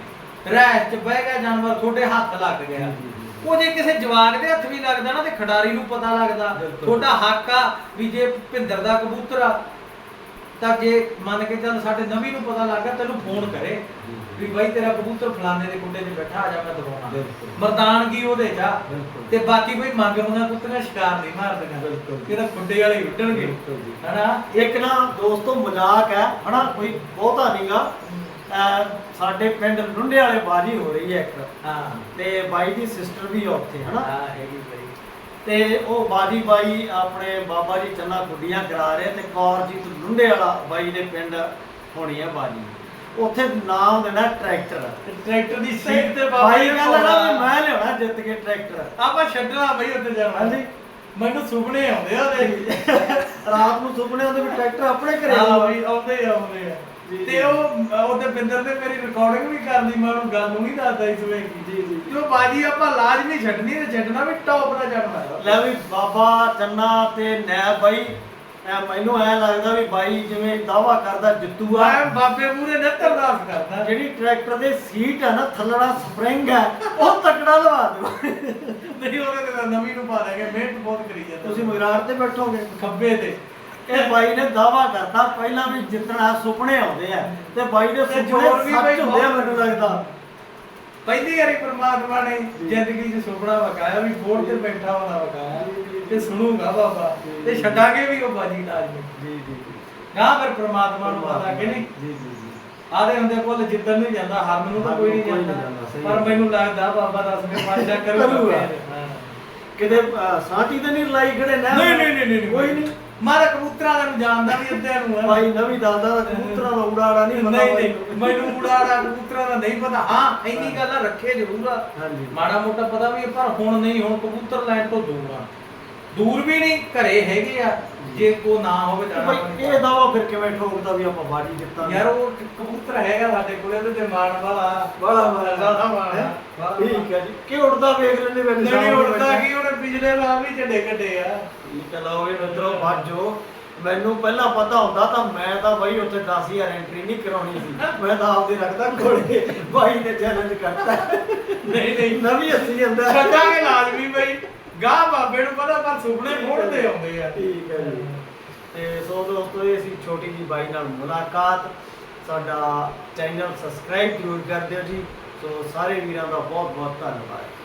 ਰਹਿ ਚ ਬਹਿ ਗਿਆ ਜਾਨਵਰ ਤੁਹਾਡੇ ਹੱਥ ਲੱਗ ਗਿਆ ਉਹ ਜੇ ਕਿਸੇ ਜਵਾਗ ਦੇ ਹੱਥ ਵੀ ਲੱਗਦਾ ਨਾ ਤੇ ਖਿਡਾਰੀ ਨੂੰ ਪਤਾ ਲੱਗਦਾ ਬਿਲਕੁਲ। ਤੁਹਾਡਾ ਹੱਕ ਆ ਵੀ ਜੇ ਭਿੰਦਰ ਦਾ ਕਬੂਤਰ ਆ ਤਾਂ ਜੇ ਮੰਨ ਕੇ ਚੱਲ ਸਾਡੇ ਨਵੀਂ ਨੂੰ ਪਤਾ ਲੱਗ ਗਿਆ ਤੈਨੂੰ ਫੋਨ ਕਰੇ ਵੀ ਬਾਈ ਤੇਰਾ ਕਬੂਤਰ ਫਲਾਣੇ ਦੇ ਕੁੰਡੇ 'ਚ ਬੈਠਾ ਆ ਜਾ ਮੈਂ ਦਵਾਉਣਾ ਬਿਲਕੁਲ। ਮਰਦਾਨਗੀ ਉਹਦੇ ਚ ਆ ਬਿਲਕੁਲ। ਤੇ ਬਾਕੀ ਬਈ ਮੰਗ ਉਹਨਾਂ ਕੁੱਤੀਆਂ ਸ਼ਿਕਾਰ ਨਹੀਂ ਮਾਰਦੀਆਂ ਬਿਲਕੁਲ। ਇਹਦਾ ਖੁੱਡੇ ਵਾਲੇ ਹੀ ਉੱਡਣਗੇ ਬਿਲਕੁਲ ਜੀ। ਹਨਾ ਇੱਕ ਨਾ ਦੋਸਤੋ ਮਜ਼ਾਕ ਹੈ ਹਨਾ ਕੋਈ ਬਹੁਤਾ ਨਹੀਂਗਾ ਸਾਡੇ ਪਿੰਡ ਲੁੰਡੇ ਵਾਲੇ ਬਾਜੀ ਹੋ ਰਹੀ ਹੈ ਇੱਕ। ਹਾਂ। ਤੇ ਬਾਈ ਦੀ ਸਿਸਟਰ ਵੀ ਆ ਉੱਥੇ ਹਨਾ? ਹਾਂ ਹੈਗੀ ਬਈ। ਤੇ ਉਹ ਬਾਜੀ ਬਾਈ ਆਪਣੇ ਬਾਬਾ ਜੀ ਚੰਨਾ ਗੁੱਡੀਆਂ ਕਰਾ ਰਹੇ ਤੇ ਕੌਰਜੀਤ ਲੁੰਡੇ ਵਾਲਾ ਬਾਈ ਦੇ ਪਿੰਡ ਹੋਣੀ ਹੈ ਬਾਜੀ। ਉੱਥੇ ਨਾਮ ਦੇਣਾ ਟਰੈਕਟਰ। ਟਰੈਕਟਰ ਦੀ ਸੀਟ ਤੇ ਬਾਬਾ ਬਾਈ ਜੀ ਕਹਿੰਦਾ ਨਾ ਵੀ। ਮੈਂ ਲਿਆਉਣਾ ਜਿੱਤ ਕੇ ਟਰੈਕਟਰ। ਆਪਾਂ ਛੱਡਣਾ ਬਈ ਉੱਥੇ ਜਾਣਾ। ਹਾਂਜੀ। ਮੈਨੂੰ ਸੁਪਨੇ ਆਉਂਦੇ ਆ ਉਹਦੇ। ਰਾਤ ਨੂੰ ਸੁਪਨੇ ਆਉਂਦੇ ਵੀ ਟਰੈਕਟਰ ਆਪਣੇ ਘਰੇ ਹਾਂ ਆਊਗਾ। ਬਈ ਆਉਂਦੇ ਹੀ ਆਉਂਦੇ ਆ। ਤੇ। ਉਹ ਉਹਦੇ ਬਿੰਦਰ ਨੇ ਮੇਰੀ ਰਿਕਾਰਡਿੰਗ ਵੀ ਕਰਨੀ ਮੈਂ ਉਹਨੂੰ ਗੱਲ ਨੂੰ ਨਹੀਂ ਦੱਸਦਾ ਇਸ ਵੇਲੇ ਜੀ, ਜੀ। ਜੋ ਬਾਜੀ ਆਪਾਂ ਲਾਜ਼ਮੀ ਛੱਡਣੀ ਤੇ ਛੱਡਣਾ ਵੀ ਟੌਪ ਦਾ ਛੱਡਣਾ ਲੈ ਵੀ ਬਾਬਾ ਚੰਨਾ ਤੇ ਨੈਬ ਬਾਈ ਐ ਮੈਨੂੰ ਐ ਲੱਗਦਾ ਵੀ ਬਾਈ ਜਿਵੇਂ ਦਾਵਾ ਕਰਦਾ ਜਿੱਤੂਆ ਮੈਂ ਬਾਬੇ ਮੂਰੇ ਨੱਤਰ ਅਰਦਾਸ ਕਰਦਾ। ਜਿਹੜੀ ਟਰੈਕਟਰ ਦੇ ਸੀਟ ਹੈ ਨਾ ਥੱਲੜਾ ਸਪਰਿੰਗ ਹੈ ਉਹ ਤਕੜਾ ਲਵਾ ਦਿਓ। ਨਹੀਂ ਉਹਦੇ ਤੇ ਤਾਂ ਨਵੀਂ ਨੂੰ ਪਾ ਦਾਂਗੇ ਮਿਹਨਤ ਬਹੁਤ ਕਰੀ ਜਾਂਦਾ। ਤੁਸੀਂ ਮਗਰਾਰ ਤੇ ਬੈਠੋਗੇ। ਖੱਬੇ ਤੇ। ਇਹ ਬਾਈ ਨੇ ਦਾਵਾ ਕਰਤਾ ਪਹਿਲਾਂ ਵੀ ਜਿੱਤਣਾ ਸੁਪਨੇ ਆਉਂਦੇ ਆ ਤੇ ਬਾਈ ਦੇ ਤੇ ਸੁਪਨੇ ਜ਼ੋਰ ਵੀ ਬਾਈ ਸੱਚ ਹੁੰਦੇ ਆ ਬਹੁਤ ਮੈਨੂੰ ਲੱਗਦਾ। ਪਹਿਲੀ ਵਾਰੀ ਪ੍ਰਮਾਤਮਾ ਨੇ ਜ਼ਿੰਦਗੀ 'ਚ ਸੁਪਨਾ ਵਕਾਇਆ ਵੀ ਬੋਰਡ ਤੇ ਬੈਠਾ ਹੋਣਾ ਵਕਾਇਆ ਤੇ ਸੁਣੂਗਾ ਬਾਬਾ ਤੇ ਛੱਡਾਂਗੇ ਵੀ ਉਹ ਬਾਜੀ ਲਾਜ਼ਮੀ ਜੀ ਜੀ ਨਾ ਫਿਰ ਪ੍ਰਮਾਤਮਾ ਨੂੰ ਪਤਾ ਕਿ ਨਹੀਂ? ਜੀ ਜੀ ਜੀ। ਆਦੇ ਹੁੰਦੇ ਕੋਲ ਜਿੱਦਣ ਨਹੀਂ ਜਾਂਦਾ ਹਰਨ ਨੂੰ ਤਾਂ ਕੋਈ ਨਹੀਂ ਕੋਈ ਨਹੀਂ ਜਾਂਦਾ ਜਾਂਦਾ, ਸਹੀ ਪਰ ਗੱਲ। ਮੈਨੂੰ ਲੱਗਦਾ ਬਾਬਾ ਦਸ ਕੇ ਪਾਸ਼ਾ ਕਰੂਗਾ। ਕਰੂਗਾ। ਕਿਤੇ ਅਹ, ਸਾਂਟੀ ਤੇ ਨਹੀਂ ਲਾਈ ਖੜੇ ਨਾ ਨਹੀਂ ਨਹੀਂ ਨਹੀਂ ਨਹੀਂ। ਕੋਈ ਨਹੀਂ। ਮਾਰਾ ਕਬੂਤਰਾਂ ਦਾ ਨੂੰ ਜਾਣਦਾ ਵੀ ਅੱਧਿਆਂ ਨੂੰ ਹੈ। ਬਾਈ ਨਵੀਂ ਦਾਦਾ ਦਾ ਕਬੂਤਰਾਂ ਦਾ ਉਡਾੜਾ ਨਹੀਂ ਨਹੀਂ ਪਤਾ ਨਹੀਂ ਬਾਈ ਨੂੰ। ਮੈਨੂੰ ਉਡਾੜਾ ਕਬੂਤਰਾਂ ਦਾ ਨਹੀਂ ਪਤਾ। ਹਾਂ ਇੰਨੀ ਗੱਲ ਆ, ਰੱਖੇ ਜ਼ਰੂਰ ਆ। ਹਾਂਜੀ। ਮਾੜਾ ਮੋਟਾ ਪਤਾ ਵੀ ਪਰ ਹੁਣ ਨਹੀਂ ਹੁਣ ਕਬੂਤਰ ਲੈਣ ਤੋਂ ਦੂਰ ਆ। ਦੂਰ ਵੀ ਨਹੀਂ ਘਰੇ ਹੈਗੇ ਆ। ਜੇ ਕੋ ਨਾ ਹੋਵੇ ਜਾਣਾ। ਇਹ ਦਾਵਾ ਫਿਰ ਕਿਵੇਂ ਠੋਕਦਾ ਵੀ ਆਪਾਂ ਬਾਜੀ ਜਿੱਤਾਂਗੇ? ਯਾਰ ਉਹ ਕਬੂਤਰ ਹੈਗਾ ਸਾਡੇ ਕੋਲੇ ਉਹਦੇ ਤੇ ਮਾਣ ਵਾਲਾ। ਬੜਾ ਆ। ਬੜਾ ਠੀਕ ਹੈ ਜੀ। ਕਿ ਉੜਦਾ ਵੇਖ ਲੈਂਦੇ ਵੇ ਨਹੀਂ ਉੜਦਾ ਕੀ ਉਹਨੇ ਪਿਛਲੇ ਰਾਹ ਵੀ ਝੱਡੇ ਕੱਢੇ ਆ। ਠੀਕ ਹੈ ਲਓ ਵੀ ਮਿੱਤਰੋ ਬਾਜੋ ਮੈਨੂੰ ਪਹਿਲਾਂ ਪਤਾ ਹੁੰਦਾ ਤਾਂ ਮੈਂ ਤਾਂ ਬਾਈ ਉੱਥੇ 10000 ਐਂਟਰੀ ਨਹੀਂ ਕਰਾਉਣੀ ਸੀ। ਮੈਂ ਤਾਂ ਆਪਦੇ ਰੱਖਦਾ ਕੋਲੇ ਬਾਈ ਨੇ ਚੈਲੰਜ ਕਰਤਾ। ਨਹੀਂ ਨਹੀਂ। ਨਵੀਂ ਹੱਸੀ ਜਾਂਦਾ। ਛੱਡਾਂਗੇ ਲਾਜ਼ਮੀ ਬਈ ਗਾਹ ਬਾਬੇ ਨੂੰ ਪਤਾ ਪਰ ਸੁਪਨੇ ਮੋੜਦੇ ਆਉਂਦੇ ਆ। ਠੀਕ ਹੈ ਜੀ। ਤੇ ਸੋ ਦੋਸਤੋ ਇਹ ਸੀ ਛੋਟੀ ਜੀ ਬਾਈ ਨਾਲ ਮੁਲਾਕਾਤ। ਸਾਡਾ ਚੈਨਲ ਸਬਸਕ੍ਰਾਈਬ ਜ਼ਰੂਰ ਕਰ ਦਿਓ ਜੀ। ਸੋ ਸਾਰੇ ਵੀਰਾਂ ਦਾ ਬਹੁਤ ਬਹੁਤ ਧੰਨਵਾਦ।